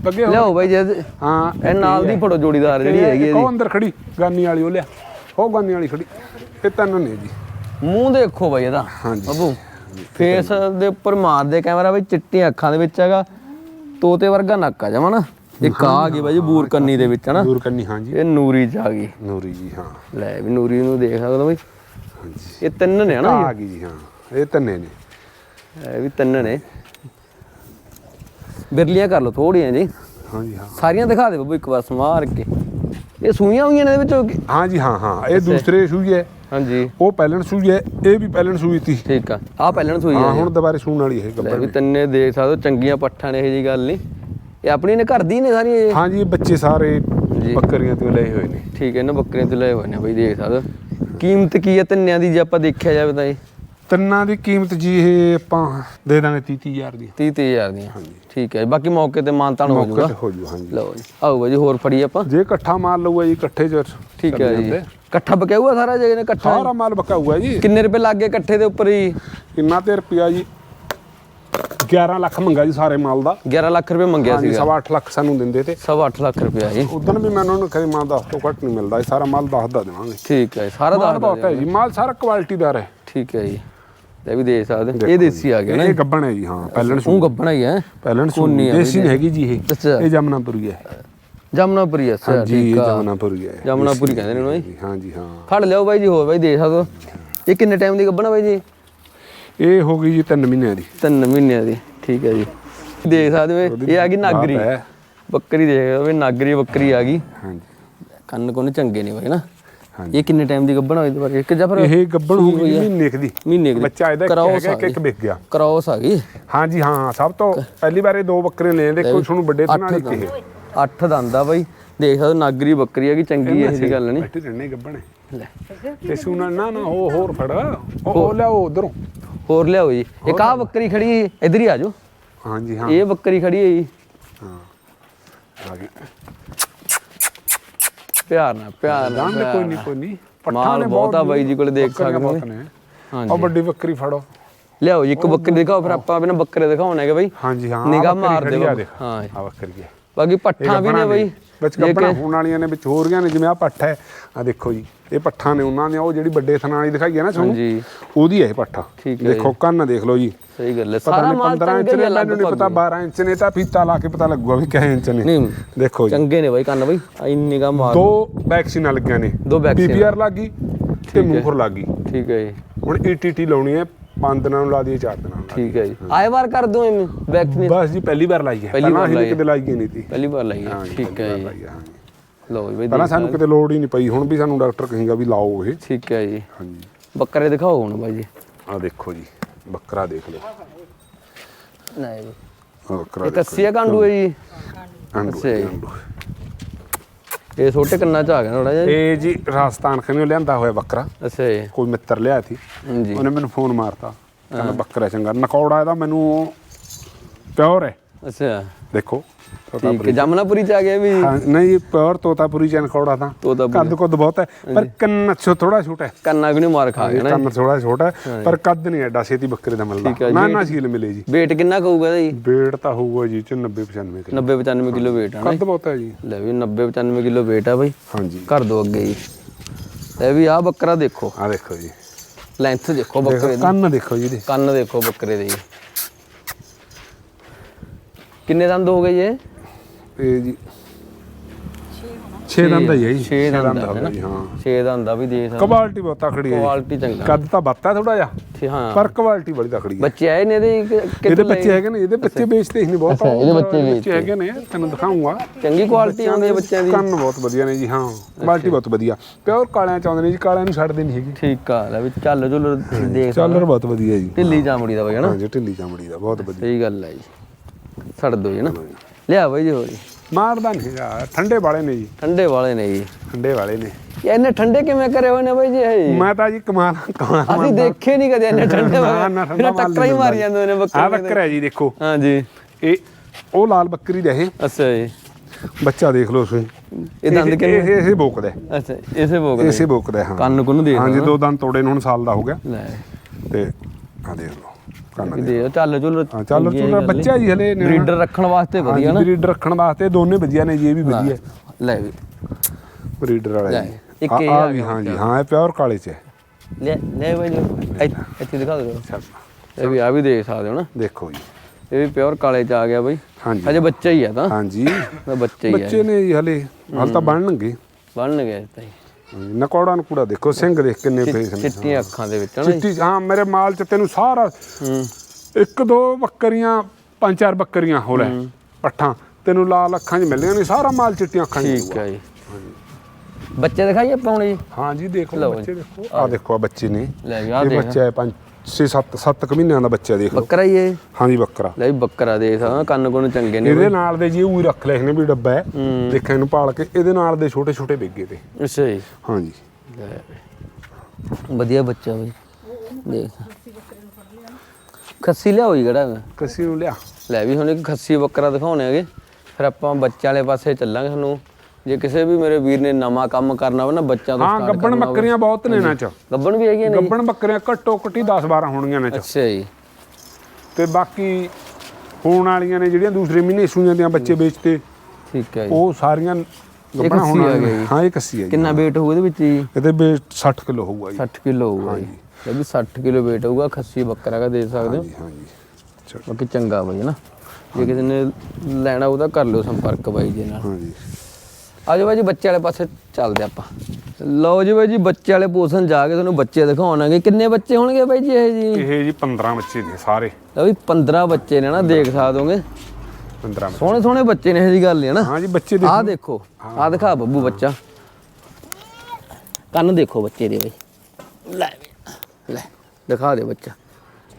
ਬੱਗੇ ਹੋ ਲਿਆਓ ਬਾਈ ਜੀ ਹਾਂ ਇਹ ਨਾਲ ਦੀ ਫੜੋ ਜੋੜੀਦਾਰ ਜਿਹੜੀ ਹੈਗੀ ਇੱਕ ਉਹ ਇਹਦੀ ਅੰਦਰ ਖੜੀ ਗਾਨੀ ਵਾਲੀ ਉਹ ਲਿਆ। ਉਹ ਗਾਨੀ ਵਾਲੀ ਖੜੀ। ਇਹ ਤਿੰਨ ਨੇ ਜੀ। ਮੂੰਹ ਦੇਖੋ ਬਾਈ ਇਹਦਾ। ਹਾਂਜੀ। ਬੱਬੂ ਫੇਸ ਦੇ ਉੱਪਰ ਮਾਰਦੇ ਕੈਮਰਾ ਬਈ ਚਿੱਟੀਆਂ ਅੱਖਾਂ ਦੇ ਵਿੱਚ ਹੈਗਾ। ਤੋਤੇ ਵਰਗਾ ਨੱਕ ਆ ਜਾਵਾ ਨਾ। ਇੱਕ ਆ ਗਈ ਬਾਈ ਜੀ ਬੂਰਕੰਨੀ ਦੇ ਵਿੱਚ ਹਨਾ? ਦੂਰ ਕੰਨੀ ਹਾਂਜੀ। ਇਹ ਨੂਰੀ ਚ ਆ ਗਈ। ਨੂਰੀ ਜੀ ਹਾਂ। ਲੈ ਵੀ ਨੂਰੀ ਨੂੰ ਦੇਖ ਸਕਦੇ ਹੋ ਬਾਈ। ਹਾਂਜੀ। ਇਹ ਤਿੰਨ ਨੇ ਹਨਾ ਆ ਗਈ ਜੀ ਹਾਂ। ਇਹ ਤੰਨੇ ਨੇ। ਇਹ ਵੀ ਤਿੰਨ ਨੇ। ਬਿਰਲੀਆਂ ਕਰ ਲਓ ਥੋੜੀਆਂ ਜੀ। ਹਾਂਜੀ ਹਾਂ। ਸਾਰੀਆਂ ਦਿਖਾ ਦੇ ਬੱਬੂ ਇੱਕ ਵਾਰ ਸਮਾਰ ਕੇ। ਇਹ ਸੂਈਆਂ ਹੋਈਆਂ ਨੇ ਇਹਦੇ ਵਿੱਚੋਂ ਹਾਂਜੀ ਹਾਂ ਹਾਂ ਇਹ ਦੂਸਰੇ ਸੂਈ ਹੈ। ਹਾਂਜੀ। ਉਹ ਪਹਿਲਣ ਸੂਈ ਹੈ ਇਹ ਵੀ ਪਹਿਲਣ ਸੂਈ ਸੀ। ਠੀਕ ਆ। ਆ ਪਹਿਲਾਂ ਸੂਈ ਹਾਂ ਹੁਣ ਦੁਬਾਰੇ ਸੂਣ ਵਾਲੀ ਹੈ ਗੱਬਰ ਵੀ ਤਿੰਨੇ ਦੇਖ ਸਕਦੇ ਹੋ ਚੰਗੀਆਂ ਪੱਠਾਂ ਨੇ ਇਹ ਜੀ ਗੱਲ ਨਹੀਂ ਇਹ ਆਪਣੀ ਨੇ ਘਰ ਦੀ ਨੇ ਸਾਰੀਆਂ ਇਹ? ਹਾਂਜੀ ਬੱਚੇ ਸਾਰੇ ਬੱਕਰੀਆਂ ਤੋਂ ਲਏ ਹੋਏ ਨੇ। ਠੀਕ ਹੈ ਨਾ ਬੱਕਰੀਆਂ ਤੇ ਲਏ ਹੋਏ ਨੇ ਬਈ ਦੇਖ ਸਕਦੇ। ਕੀਮਤ ਕੀ ਹੈ ਤਿੰਨਿਆਂ ਦੀ ਜੇ ਆਪਾਂ ਦੇਖਿਆ ਜਾਵੇ ਤਾਂ ਇਹ? ਤਿੰਨਾਂ ਦੀ ਕੀਮਤ ਜੀ ਇਹ ਆਪਾਂ ਦੇ ਦਾਂਗੇ 30000 ਦੀ। 30 30000 ਦੀਆਂ ਠੀਕ ਹੈ ਬਾਕੀ ਮੌਕੇ ਤੇ ਮਾਨਤਾਨ ਹੋ ਮੌਕੇ ਜਾਊਗਾ। ਤੇ ਹੋ ਜੂ ਹਾਂਜੀ। ਲਓ ਜੀ ਆਓ ਜੀ ਹੋਰ ਫੜੀ ਆਪਾਂ। ਜੇ ਇਕੱਠਾ ਮਾਲ ਲਊਗਾ ਜੀ ਇਕੱਠੇ ਚ ਠੀਕ ਹੈ ਜੀ। ਇਕੱਠਾ ਬਕਿਆ ਸਾਰਾ ਜੇ ਨੇ ਇਕੱਠਾ? ਸਾਰਾ ਮਾਲ ਬੱਕਾ ਹੋਊਗਾ ਜੀ। ਕਿੰਨੇ ਰੁਪਏ ਲੱਗ ਗਏ ਇਕੱਠੇ ਦੇ ਉੱਪਰ ਹੀ ਕਿੰਨਾ ਤੇ ਰੁਪਿਆ ਜੀ? 11 ਲੱਖ ਮੰਗਾ ਜੀ ਸਾਰੇ ਮਾਲ ਦਾ। 11 ਲੱਖ ਰੁਪਏ ਮੰਗਿਆ ਹਾਂਜੀ ਸੀਗਾ। ਸਵਾ ਅੱਠ ਲੱਖ ਸਾਨੂੰ ਦਿੰਦੇ ਤੇ। ਸਵਾ ਅੱਠ ਲੱਖ ਰੁਪਏ ਜੀ। ਉਦੋਂ ਵੀ ਮੈਨੂੰ ਉਹਨੂੰ ਕਦੇ ਮਾਲ 10 ਤੋਂ ਘੱਟ ਨਹੀਂ ਮਿਲਦਾ ਇਹ ਸਾਰਾ ਮਾਲ 10 ਦਾ ਦੇਵਾਂਗੇ। ਠੀਕ ਹੈ ਜੀ, ਸਾਰਾ ਮਾਲ ਬਹੁਤ ਹੈ ਜੀ ਮਾਲ ਸਾਰਾ ਕੁਆਲਿਟੀਦਾਰ ਹੈ ਠੀਕ ਹੈ ਜੀ ਇਹ ਵੀ ਦੇਖ ਸਕਦੇ ਹੋ। ਇਹ ਦੇਸੀ ਆ ਗਿਆ ਨਾ ਇਹ ਗੱਬਣ ਹੈ ਜੀ ਹਾਂ ਪਹਿਲਣ ਉਹ ਸੂ ਗੱਬਣਾ ਹੀ ਹੈ। ਪਹਿਲਣ ਸੂ ਕੋਨੀ ਆ ਦੇਸੀ ਨਹੀਂ ਹੈਗੀ ਜੀ ਇਹ। ਅੱਛਾ। ਇਹ ਜਮਨਾਪੁਰੀ ਹੈ। ਜਮਨਾਪੁਰੀ ਹਾਂਜੀ ਇਹ ਠੀਕ ਆ। ਜਮਨਾਪੁਰੀ ਹੈ। ਜਮਨਾਪੁਰੀ ਕਹਿੰਦੇ ਨੇ ਉਹਨੂੰ ਜੀ। ਹਾਂਜੀ ਹਾਂ। ਫੜ ਲਿਓ ਬਾਈ ਜੀ ਹੋਰ ਬਾਈ ਦੇਖ ਸਕਦੇ ਹੋ। ਇਹ ਕਿੰਨੇ ਟਾਈਮ ਦੀ ਗੱਬਣਾ ਬਾਈ ਜੀ? ਇਹ ਹੋ ਗਈ ਜੀ 3 ਮਹੀਨਿਆਂ ਦੀ। ਤਿੰਨ ਮਹੀਨਿਆਂ ਦੀ ਠੀਕ ਹੈ ਜੀ। ਦੇਖ ਸਕਦੇ ਹੋ ਇਹ ਆ ਗਈ ਨਾਗਰੀ। ਬੱਕਰੀ ਦੇਖ ਵੀ ਨਾਗਰੀ ਬੱਕਰੀ ਆ ਗਈ। ਹਾਂਜੀ। ਕੰਨ ਕੋਨੇ ਚੰਗੇ ਨਹੀਂ ਬਾਈ ਨਾ। ਹਾਂਜੀ। ਇਹ ਕਿੰਨੇ ਟਾਈਮ ਦੀ ਗੱਬਣਾ ਹੋਈ ਦੁਬਾਰਾ? ਇੱਕ ਜਾਂ ਫਿਰ ਇਹ ਗੱਬਣ ਹੋ ਗਈ ਮਹੀਨੇ ਦੀ। ਮਹੀਨੇ ਦੀ। ਬੱਚਾ ਇਹਦਾ ਕਰਾਓ ਹੈਗਾ ਇੱਕ ਵਿਕ ਗਿਆ। ਕ੍ਰੋਸ ਆ ਗਈ। ਹਾਂਜੀ ਹਾਂ ਸਭ ਤੋਂ ਪਹਿਲੀ ਵਾਰ ਇਹ ਦੋ ਬੱਕਰੇ ਲੈ ਜਾਂਦੇ ਕੋਈ ਤੁਹਾਨੂੰ ਵੱਡੇ ਤੋਂ ਨਾਲ ਇੱਕ ਇਹ ਅੱਠ ਦੰਦ ਆ ਬਾਈ। ਦੇਖ ਸਕਦੇ ਨਾਗਰੀ ਬੱਕਰੀ ਹੈਗੀ ਚੰਗੀ ਇਹ ਜੀ ਗੱਲ ਨਹੀਂ? ਬੈਠੇ ਰਹਿਣੇ ਗੱਬਣ ਲੈ। ਤੇ ਸੁਣਾ ਨਾ ਨਾ ਉਹ ਹੋਰ ਫੜ। ਉਹ ਉਹ ਲਿਆਓ ਉਧਰੋਂ। ਹੋਰ ਲਿਆਓ ਜੀ। ਇੱਕ ਆ ਬੱਕਰੀ ਖੜੀ ਹੈ, ਇੱਧਰ ਹੀ ਆ ਜਾਓ। ਹਾਂਜੀ ਹਾਂ। ਇਹ ਬੱਕਰੀ ਖੜੀ ਹੈ ਜੀ ਹਾਂ। ਆ ਗਈ ਪਿਆਰ ਨਾਲ ਪਿਆਰ ਨਾਲ ਕੋਈ ਨਹੀਂ ਕੋਈ ਨਹੀਂ ਪੱਠਾ ਨੇ ਬਹੁਤ ਆ ਬਾਈ ਜੀ ਕੋਲੇ ਦੇਖ ਸਕਦੇ ਹੋ। ਹਾਂਜੀ। ਉਹ ਵੱਡੀ ਬੱਕਰੀ ਫੜੋ। ਲਿਆਓ ਜੀ ਇੱਕ ਬੱਕਰੀ ਦਿਖਾਓ ਫਿਰ ਆਪਾਂ ਬਿਨਾਂ ਬੱਕਰੇ ਦਿਖਾਉਣੇ ਹੈਗੇ ਬਾਈ। ਹਾਂਜੀ ਹਾਂ ਨਿਗਾਹ ਮਾਰ ਦਿਓ। ਹਾਂ। ਆ ਬੱਕਰੀ ਹੈ ਬਾਕੀ ਪੱਠਾਂ ਵੀ ਨੇ ਬਾਈ। ਵਿੱਚ ਗੱਬਣਾ ਹੋਣ ਵਾਲੀਆਂ ਨੇ ਵਿੱਚ ਹੋਰ ਨੇ ਜਿਵੇਂ ਆ ਪੱਠਾ ਹੈ। ਆ ਦੇਖੋ ਜੀ ਇਹ ਪੱਠਾਂ ਨੇ ਉਹਨਾਂ ਦੀਆਂ ਉਹ ਜਿਹੜੀ ਵੱਡੇ ਥਣਾ ਵਾਲੀ ਦਿਖਾਈ ਹੈ ਨਾ ਤੁਹਾਨੂੰ ਉਹਦੀ ਹੈ ਇਹ ਪੱਠਾ ਦੇਖੋ ਕੰਨ ਦੇਖ ਲਓ ਜੀ। ਸਹੀ ਗੱਲ ਹੈ। ਸਾਰਾ ਮਾਲ 15 ਇੰਚ ਨੇ ਮੈਨੂੰ ਨਹੀਂ ਪਤਾ 12 ਇੰਚ ਨੇ ਤਾਂ ਫੀਤਾ ਲਾ ਕੇ ਪਤਾ ਲੱਗੂਗਾ ਵੀ ਕਿੰਨੇ ਇੰਚ ਨੇ। ਨਹੀਂ ਦੇਖੋ ਜੀ। ਚੰਗੇ ਨੇ ਬਾਈ ਕੰਨ ਬਾਈ। ਇੰਨੀ ਨਿਗਾਹ ਮਾਰ ਦੋ ਵੈਕਸੀਨਾਂ ਲੱਗੀਆਂ ਨੇ। ਦੋ vaccine ਪੀਪੀਆਰ ਲੱਗੀ ਤੇ ਮੂੰਹਰ ਲੱਗੀ ਠੀਕ ਹੈ ਜੀ। ਹੁਣ ਈਟੀਟੀ ਲਾਉਣੀ ਹੈ ਪੰਜ ਦਿਨਾਂ ਨੂੰ ਲਾ ਦਈਏ ਚਾਰ ਦਿਨਾਂ ਨੂੰ ਲਾ ਠੀਕ ਹੈ ਜੀ। ਆਏ ਵਾਰ ਕਰ ਦੋ ਬੈਕ ਦਈਏ। ਬਸ ਜੀ ਪਹਿਲੀ ਵਾਰ ਲਾਈ ਹੈ। ਪਹਿਲੀ ਪਹਿਲਾਂ ਵਾਰ ਅਸੀਂ ਲਾਈ ਹੈ। ਕਿਤੇ ਲਾਈ ਹੀ ਨਹੀਂ ਸੀ। ਪਹਿਲੀ ਵਾਰ ਲਈ ਹੈ। ਹਾਂ ਜੀ, ਠੀਕ ਪਹਿਲੀ ਹੈ ਵਾਰ ਜੀ। ਲਾਈ ਹੈ, ਹਾਂ ਜੀ। ਲਓ ਜੀ ਬਾਈ ਪਹਿਲਾਂ ਦੇਖ ਸਾਨੂੰ ਕਿਤੇ ਲੋੜ ਹੀ ਨਹੀਂ ਪਈ। ਹੁਣ ਵੀ ਸਾਨੂੰ ਡਾਕਟਰ ਕਹੇਗਾ ਵੀ ਲਾਓ ਇਹ। ਠੀਕ ਹੈ ਜੀ। ਹਾਂਜੀ ਬੱਕਰੇ ਦਿਖਾਓ ਹੁਣ ਬਾਈ ਜੀ। ਆ ਦੇਖੋ ਜੀ ਬੱਕਰਾ ਦੇਖ ਲਓ। ਨਹੀਂ ਜੀ। ਆਹ ਬੱਕਰਾ ਇਹ ਕੱਸੀਆ ਕਾਂਡੂ ਹੈ ਜੀ। ਅੱਛਾ ਜੀ। ਆਂਡੂ। ਇਹ ਛੋਟੇ ਕੰਨਾਂ ਚ ਆ ਗਿਆ ਥੋੜਾ ਜਿਹਾ ਜੀ। ਇਹ ਜੀ ਰਾਜਸਥਾਨ ਖਨਿਓ ਲਿਆਂਦਾ ਹੋਇਆ ਬੱਕਰਾ। ਅੱਛਾ ਜੀ। ਕੋਈ ਮਿੱਤਰ ਲਿਆ ਸੀ। ਹਾਂਜੀ। ਉਹਨੇ ਮੈਨੂੰ ਫੋਨ ਮਾਰਤਾ। ਕਹਿੰਦਾ ਬੱਕਰਾ ਚੰਗਾ। ਨਕੌੜਾ ਇਹਦਾ ਮੈਨੂੰ ਪਿਓਰ ਹੈ। ਅੱਛਾ। ਦੇਖੋ ਠੀਕ ਹੈ ਜਮਨਾਪੁਰੀ ਚ ਆ ਗਿਆ ਵੀ? ਹਾਂ, ਨਹੀਂ ਪਿਓਰ ਤੋਤਾਪੁਰੀ ਚ ਨਕੌੜਾ ਤਾਂ। ਤੋਤਾਪੁਰੀ। ਕੱਦ ਕੁੱਦ ਬਹੁਤ ਹੈ ਪਰ ਕੰਨ ਛੋ ਥੋੜਾ ਛੋਟਾ ਹੈ। ਕੰਨਾਂ ਵੀ ਨਹੀਂ ਮਾਰ ਖਾ ਗਿਆ ਨਾ ਕੰਨ ਥੋੜਾ ਛੋਟਾ ਹੈ ਪਰ ਕੱਦ ਨਹੀਂ ਐਡਾ ਛੇਤੀ ਬੱਕਰੇ ਦਾ ਹੈ ਮਿਲਦਾ। ਨਾ ਨਾ ਸੀਲ ਮਿਲੇ ਜੀ। weight ਕਿੰਨਾ ਕਹੂਗਾ ਜੀ? weight ਤਾਂ ਹੋਊਗਾ ਜੀ ਚ 90 95 ਕਿਲੋ। 90 95 ਕਿਲੋ weight ਨਾ ਕੱਦ ਬਹੁਤ ਹੈ ਜੀ। ਲੈ ਵੀ 90 95 ਕਿਲੋ weight ਆ ਬਾਈ। ਹਾਂਜੀ। ਕਰ ਦੋ ਅੱਗੇ ਜੀ। ਲੈ ਵੀ ਆ ਬੱਕਰਾ ਦੇਖੋ। ਆ ਦੇਖੋ ਜੀ। ਲੈਂਥ ਦੇਖੋ ਬੱਕਰੇ ਦੀ। ਕੰਨ ਦੇਖੋ ਜੀ ਕੰਨ ਦੇਖੋ ਬੱਕਰੇ ਦੇ ਜੀ। ਕਿੰਨੇ ਦੰਦ ਹੋ ਗਏ ਜੀ? ਇਹ ਜੀ 6 ਦੰਦ ਹੀ ਹੈ ਜੀ। ਛੇ ਦੰਦ ਹੋ ਹੈ ਗਏ ਜੀ ਹਾਂ। 6 ਦੰਦ ਆ ਵੀ ਦੇਖ ਸਕਦੇ। ਕੁਆਲਿਟੀ ਬਹੁਤ ਤਕੜੀ ਹੈ ਜੀ। ਕੁਆਲਿਟੀ ਚੰਗਾ। ਕੱਦ ਤਾਂ ਬੱਤਾ ਥੋੜਾ ਜਿਹਾ। ਹਾਂ। ਪਰ ਕੁਆਲਿਟੀ ਬੜੀ ਤਕੜੀ ਹੈ ਬੱਚੇ ਆਏ ਨੇ ਇਹਦੇ ਇਹਦੇ ਬੱਚੇ? ਹੈਗੇ ਨੇ ਇਹਦੇ ਬੱਚੇ ਵੇਚਦੇ ਹੀ ਨਹੀਂ ਬਹੁਤ। ਅੱਛਾ, ਇਹਦੇ ਬੱਚੇ ਵੇਚਦੇ। ਹੈਗੇ ਨੇ ਤੈਨੂੰ ਦਿਖਾਉਂਗਾ। ਚੰਗੀ ਕੁਆਲਿਟੀ ਆਉਂਦੀ ਹੈ ਬੱਚਿਆਂ ਦੀ। ਕੰਨ ਬਹੁਤ ਵਧੀਆ ਨੇ ਜੀ ਹਾਂ। ਕੁਆਲਿਟੀ ਬਹੁਤ ਵਧੀਆ। ਪਿਓਰ ਕਾਲਿਆਂ ਚ ਆਉਂਦੇ ਨੇ ਜੀ ਕਾਲਿਆਂ ਨੂੰ ਛੱਡਦੇ ਨਹੀਂ ਹੈਗੇ। ਠੀਕ ਆ ਲੈ ਵੀ ਚੱਲ ਚੁੱਲ ਦੇਖ ਚਾਲਰ ਬਹੁਤ ਵਧੀਆ ਜੀ। ਢਿੱਲੀ ਚਾਮੜੀ ਦਾ ਬਈ ਹਨਾ? ਹਾਂਜੀ ਢਿੱਲੀ ਚਮੜੀ ਦਾ ਬਹੁਤ ਵਧੀਆ। ਸਹੀ ਗੱਲ ਹੈ ਜੀ। ਛੱਡ ਦੋ ਜੀ ਨਾ। ਲਿਆ ਬਾਈ ਜੀ ਹੋਰ ਜੀ। ਮਾਰਦਾ ਨਹੀਂ ਹੈਗਾ ਠੰਡੇ ਵਾਲੇ ਨੇ ਜੀ। ਠੰਡੇ ਵਾਲੇ ਨੇ ਜੀ। ਠੰਡੇ ਵਾਲੇ ਨੇ। ਇਹ ਇੰਨੇ ਠੰਡੇ ਕਿਵੇਂ ਕਰੇ ਹੋਏ ਨੇ ਬਾਈ ਜੀ ਇਹ? ਮੈਂ ਤਾਂ ਜੀ ਕਮਾਲ ਕਮਾਲ ਅਸੀਂ ਦੇਖੇ ਨਹੀਂ ਕਦੇ ਇੰਨੇ ਠੰਡੇ ਵਾਲੇ। ਟੱਕਰਾਂ ਹੀ ਮਾਰੀ ਜਾਂਦੇ ਨੇ ਆ ਬੱਕਰੇ ਬੱਕਰਾ ਹੈ ਜੀ ਦੇਖੋ। ਹਾਂਜੀ ਇਹ ਉਹ ਲਾਲ ਬੱਕਰੀ ਦਾ ਇਹ। ਅੱਛਾ ਜੀ। ਬੱਚਾ ਦੇਖ ਲਓ ਤੁਸੀਂ ਇਹ ਦੰਦ ਕਿੰਨੇ ਇਹ ਇਹ ਬੋਕਦਾ ਹੈ। ਅੱਛਾ ਇਸੇ ਭੋਗ ਇਸੇ ਬੋਕਦਾ ਹੈ, ਹਾਂ। ਕੰਨ ਕੁੰਨ ਦੇਖ ਹਾਂਜੀ ਦੋ ਦੰਦ ਤੋੜੇ ਨੂੰ ਹੁਣ ਸਾਲ ਦਾ ਹੋ ਗਿਆ। ਲੈ। ਤੇ ਆ ਦੇਖ ਲਓ। ਕੰਨ ਵੀ ਦੇ ਚੱਲ ਚੁੱਲ ਹਾਂ ਚੱਲ ਚੁੱਲਾ ਬੱਚਾ ਜੀ ਹਲੇ ਨੇ ਬਰੀਡਰ ਰੱਖਣ ਵਾਸਤੇ ਵਧੀਆ ਹਾਂਜੀ ਨਾ। ਬਰੀਡ ਰੱਖਣ ਵਾਸਤੇ ਦੋਨੇ ਵਧੀਆ ਨੇ ਜੀ ਇਹ ਵੀ ਵਧੀਆ ਲੈ ਵੀ। ਬਰੀਡਰ ਵਾਲਾ ਲੈ, ਜੀ ਇੱਕ ਆ- ਇਹ ਆ ਆ ਵੀ ਗਿਆ ਹਾਂ ਜੀ ਹਾਂ ਇਹ ਪਿਓਰ ਕਾਲੇ ਚ ਹੈ। ਲੈ ਲੈ ਬਾਈ ਜੀ ਇੱਥੇ- ਇੱਥੇ ਦਿਖਾ ਦਿਓ। ਚੱਲ, ਇਹ ਵੀ ਆ ਵੀ ਦੇਖ ਸਕਦੇ ਹੋ ਨਾ। ਦੇਖੋ ਜੀ। ਇਹ ਵੀ ਪਿਓਰ ਕਾਲੇ ਚ ਆ ਗਿਆ ਬਈ। ਹਾਂਜੀ ਅਜੇ ਬੱਚਾ ਹੀ ਆ ਤਾਂ। ਹਾਂਜੀ ਤਾਂ ਬੱਚਾ ਹੀ ਆ ਬੱਚੇ ਨੇ ਜੀ ਹਲੇ। ਹਲ ਤਾਂ ਬਣਨਗੇ। ਬਣ ਗਿਆ ਇਹ ਤਾਂ। ਨਕੌੜਾ ਨਕੂੜਾ ਦੇਖੋ ਸਿੰਘ ਦੇਖ ਕਿੰਨੇ ਫੇਸ ਨੇ। ਚਿੱਟੀਆਂ ਅੱਖਾਂ ਦੇ ਵਿੱਚ ਹਨਾ? ਚਿੱਟੀ ਹਾਂ ਮੇਰੇ ਮਾਲ ਚ ਤੈਨੂੰ ਸਾਰਾ ਇੱਕ ਦੋ ਬੱਕਰੀਆਂ ਪੰਜ ਚਾਰ ਬੱਕਰੀਆਂ ਹੋ ਲੈ ਪੱਠਾਂ। ਤੈਨੂੰ ਲਾਲ ਅੱਖਾਂ 'ਚ ਮਿਲਦੀਆਂ ਨਹੀਂ ਸਾਰਾ ਮਾਲ ਚਿੱਟੀਆਂ ਅੱਖਾਂ 'ਚ ਠੀਕ। ਹੈ ਜੀ। ਬੱਚੇ ਦਿਖਾਈਏ ਆਪਾਂ ਹੁਣ ਜੀ? ਹਾਂ ਜੀ ਦੇਖੋ ਬੱਚੇ ਦੇਖੋ। ਆ ਦੇਖੋ ਆ ਬੱਚੇ ਨੇ। ਲੈ ਆ ਇਹ ਦੇਖ। ਬੱਚਾ ਹੈ 5 6 7 7 ਕੁ ਮਹੀਨਿਆਂ ਦਾ ਬੱਚਾ ਦੇਖ ਲਓ। ਬੱਕਰਾ ਹੀ ਇਹ? ਹਾਂ ਜੀ ਬੱਕਰਾ। ਲੈ ਵੀ ਬੱਕਰਾ ਦੇਖ ਸਕਦਾ ਕੰਨ ਕੁੰਨ ਚੰਗੇ ਨੇ ਇਹਦੇ ਨਾਲ ਦੇ ਜੀ ਉਹੀ ਰੱਖ ਲਏ ਨੇ ਵੀ ਡੱਬਾ ਹੈ। ਹੂੰ। ਦੇਖਣ ਨੂੰ ਪਾਲ ਕੇ ਇਹਦੇ ਨਾਲ ਦੇ ਛੋਟੇ ਛੋਟੇ ਬੇਗੇ ਤੇ। ਅੱਛਾ ਜੀ। ਹਾਂ ਜੀ ਲੈ ਵੀ। ਵਧੀਆ ਬੱਚਾ ਬਈ। ਦੇਖ। ਖੱਸੀ ਲਿਆਓ ਜੀ ਕਿਹੜਾ ਕੱਸੀ ਨੂੰ ਲਿਆ। ਲੈ ਵੀ ਹੁਣ ਇੱਕ ਖੱਸੀ ਬੱਕਰਾ ਦਿਖਾਉਣੇ ਹੈਗੇ। ਫਿਰ ਆਪਾਂ ਬੱਚਿਆਂ ਵਾਲੇ ਪਾਸੇ ਚੱਲਾਂਗੇ ਤੁਹਾਨੂੰ। ਜੇ ਕਿਸੇ ਵੀ ਮੇਰੇ ਵੀਰ ਨੇ ਨਵਾਂ ਕੰਮ ਕਰਨਾ ਹੋਵੇ ਨਾ ਬੱਚਾ ਤੋਂ ਹਾਂ ਗੱਬਣ। ਬੱਕਰੀਆਂ ਬਹੁਤ ਨੇ ਇਹਨਾਂ 'ਚ। ਗੱਬਣ ਵੀ ਹੈਗੀਆਂ ਨੇ ਜੀ? ਗੱਬਣ ਬੱਕਰੀਆਂ ਘੱਟੋ ਘੱਟੀ 10 12 ਹੋਣਗੀਆਂ ਇਹਨਾਂ 'ਚ। ਅੱਛਾ ਜੀ। ਤੇ ਬਾਕੀ ਹੋਣ ਵਾਲੀਆਂ ਨੇ ਜਿਹੜੀਆਂ ਦੂਸਰੇ ਮਹੀਨੇ ਸੂਈਆਂ ਦੀਆਂ ਬੱਚੇ ਵੇਚਤੇ ਠੀਕ ਹੈ ਜੀ। ਉਹ ਸਾਰੀਆਂ ਗੱਬਣਾ ਹੋਣ ਵਾਲੀਆਂ ਜੀ। ਹਾਂ ਇਹ ਕੱਸੀ ਹੈ ਜੀ। ਕਿੰਨਾ weight ਹੋਊ ਇਹਦੇ ਵਿੱਚ ਜੀ? ਇਹਦੇ ਵੇਚ 60 ਕਿਲੋ ਹੋਊਗਾ ਜੀ। 60 ਕਿਲੋ ਹੋਊਗਾ ਜੀ। ਇਹ ਵੀ 60 ਕਿਲੋ weight ਹੋਊਗਾ ਖੱਸੀ ਬੱਕਰਾ ਦਾ ਦੇ ਸਕਦੇ ਹੋ। ਹਾਂਜੀ ਹਾਂਜੀ। ਚਲੋ। ਬਾਕੀ ਚੰਗਾ ਬਾਈ ਨਾ। ਜੇ ਕਿਸੇ ਨੇ ਲੈਣਾ ਉਹਦਾ ਕਰ ਲਿਓ ਸੰਪਰਕ ਬਾਈ ਜੀ ਨਾਲ। ਹਾਂਜੀ। ਆਜੋ ਬਾਈ ਜੀ ਬੱਚੇ ਵਾਲੇ ਪਾਸੇ ਚੱਲਦੇ ਆਪਾਂ। ਲਓ ਜੀ ਬਾਈ ਜੀ ਬੱਚੇ ਵਾਲੇ ਪੋਸਨ ਜਾ ਕੇ ਤੁਹਾਨੂੰ ਬੱਚੇ ਦਿਖਾਉਣਾਂਗੇ। ਕਿੰਨੇ ਬੱਚੇ ਹੋਣਗੇ ਬਾਈ ਜੀ ਇਹ ਜੀ? ਇਹ ਜੀ 15 ਬੱਚੇ ਨੇ ਸਾਰੇ। ਲਓ ਵੀ 15 ਬੱਚੇ ਨੇ ਨਾ ਦੇਖ ਸਕਦੇ ਹੋਗੇ 15 ਬੱਚੇ। ਸੋਹਣੇ ਸੋਹਣੇ ਬੱਚੇ ਨੇ ਇਹ ਜੀ ਗੱਲ ਹੈ ਨਾ। ਹਾਂ ਜੀ ਬੱਚੇ ਦੇ ਆਹ ਦੇਖੋ ਆਹ ਦਿਖਾ ਬੱਬੂ ਬੱਚਾ। ਕੰਨ ਦੇਖੋ ਬੱਚੇ ਦੇ ਬਈ। ਲੈ ਲੈ ਦਿਖਾ ਦੇ ਬੱਚਾ।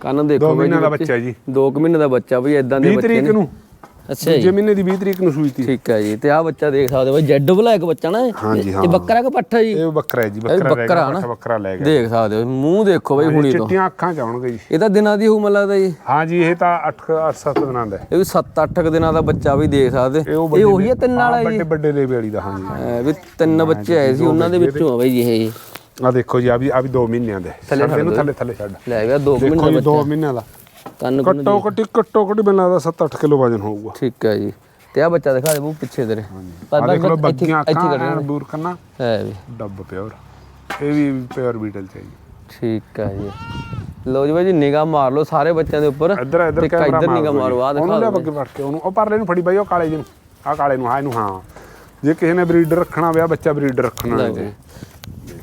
ਕੰਨ ਦੇਖੋ ਦੋ ਬਾਈ ਮਹੀਨਿਆਂ ਦਾ ਬੱਚੇ। ਜੀ। ਦੋ ਕੁ ਮਹੀਨੇ ਦਾ ਬੱਚਾ ਬਈ ਇਦਾਂ ਦੇ 20 ਬੱਚੇ ਤਰੀਕ ਨੂੰ। ਅੱਛਾ ਜੀ ਜੇ। ਮਹੀਨੇ ਦੀ 20 ਤਰੀਕ ਨੂੰ ਸੂਈ ਤੀ। ਠੀਕ ਹੈ ਜੀ ਤੇ ਆਹ ਬੱਚਾ ਦੇਖ ਸਕਦੇ ਹੋ ਬਈ ਜੈਡ ਬਲੈਕ ਬੱਚਾ ਨਾ ਇਹ? ਹਾਂਜੀ, ਇਹ ਹਾਂ। ਬੱਕਰਾ ਕਿ ਪੱਠਾ ਜੀ? ਇਹ ਬੱਕਰਾ ਹੈ ਜੀ ਬੱਕਰਾ ਬੱਕਰਾ ਗਿਆ ਨਾ ਪੱਠਾ ਬੱਕਰਾ ਲੈ ਗਿਆ। ਦੇਖ ਸਕਦੇ ਹੋ ਮੂੰਹ ਦੇਖੋ ਬਈ ਹੁਣੀ ਤੋਂ। ਚਿੱਟੀਆਂ ਅੱਖਾਂ ਚ ਆਉਣਗੇ ਜੀ। ਇਹ ਤਾਂ ਦਿਨਾਂ ਦੀ ਹੋਊ ਮੈਨੂੰ ਲੱਗਦਾ ਜੀ। ਹਾਂ ਜੀ ਇਹ ਤਾਂ 8 8 7 ਦਿਨਾਂ ਦਾ ਹੈ। ਇਹ ਵੀ 7-8 ਦਿਨਾਂ ਦਾ ਬੱਚਾ ਵੀ ਦੇਖ ਸਕਦੇ ਇਹ ਉਹ ਹੈ ਤਿੰਨ ਵਾਲਾ ਹਾਂ, ਜੀ। ਵੱਡੇ ਵੱਡੇ ਲੇਵੇ ਵਾਲੀ ਦਾ ਹਾਂ ਜੀ। ਐ ਵੀ ਤਿੰਨ ਬੱਚੇ ਆਏ ਸੀ ਉਹਨਾਂ ਦੇ ਵਿੱਚੋਂ ਆ ਬਈ ਜੀ ਇਹ। ਆ ਦੇਖੋ ਜੀ ਆ ਵੀ ਆ ਵੀ 2 ਮਹੀਨਿਆਂ ਦਾ ਹੈ। ਥੱਲੇ ਛੱਡ ਇਹਨੂੰ ਥੱਲੇ ਥੱਲੇ ਛੱਡ। ਲੈ ਗਿਆ 2 ਦੇਖੋ ਮਹੀਨੇ ਜੀ ਦਾ 2 ਬੱਚਾ ਮਹੀਨਿਆਂ ਦਾ। ਕੰਨ ਕੁੰਨ ਘੱਟੋ ਘੱਟੀ ਘੱਟੋ ਘੱਟੀ ਮੈਨੂੰ ਲੱਗਦਾ 7-8 ਕਿਲੋ ਵਜਨ ਹੋਊਗਾ। ਠੀਕ ਹੈ ਜੀ। ਤੇ ਆ ਬੱਚਾ ਦਿਖਾ ਦੇ ਉਹ ਪਿੱਛੇ ਤੇਰੇ। ਆ ਦੇਖ ਇੱਥੇ ਬੱਗੀਆਂ ਇੱਥੇ ਐਨ ਬੂਰ ਕਰਨਾ। ਹੈ ਵੀ। ਡੱਬ ਪਿਓਰ। ਇਹ ਵੀ ਪਿਓਰ ਬੀਟਲ ਚਾਹੀਦੀ ਠੀਕ ਹੈ ਜੀ। ਲੋ ਜੀ ਬਾਈ ਜੀ ਨਿਗਾਹ ਮਾਰ ਲਓ ਸਾਰੇ ਬੱਚਿਆਂ ਦੇ ਉੱਪਰ। ਇੱਧਰ ਇੱਧਰ ਕੈਮਰਾ ਇੱਧਰ ਮਾਰ ਦਿਓ ਮਾਰੋ ਆ। ਉਹਨੂੰ ਦਿਖਾ ਲਿਆ ਦਿਓ ਬੱਗੇ ਫੜ ਕੇ ਉਹਨੂੰ ਉਹ ਪਰਲੇ ਨੂੰ ਫੜੀ ਬਾਈ ਉਹ ਕਾਲੇ ਜੀ ਨੂੰ ਆ ਕਾਲੇ ਨੂੰ ਹਾਂ ਇਹਨੂੰ ਹਾਂ। ਜੇ ਕਿਸੇ ਨੇ ਬਰੀਡਰ ਰੱਖਣਾ ਵਿਆ ਬੱਚਾ ਬਰੀਡਰ ਰੱਖਣਾ ਲੈ ਹੋਵੇ। ਜੀ।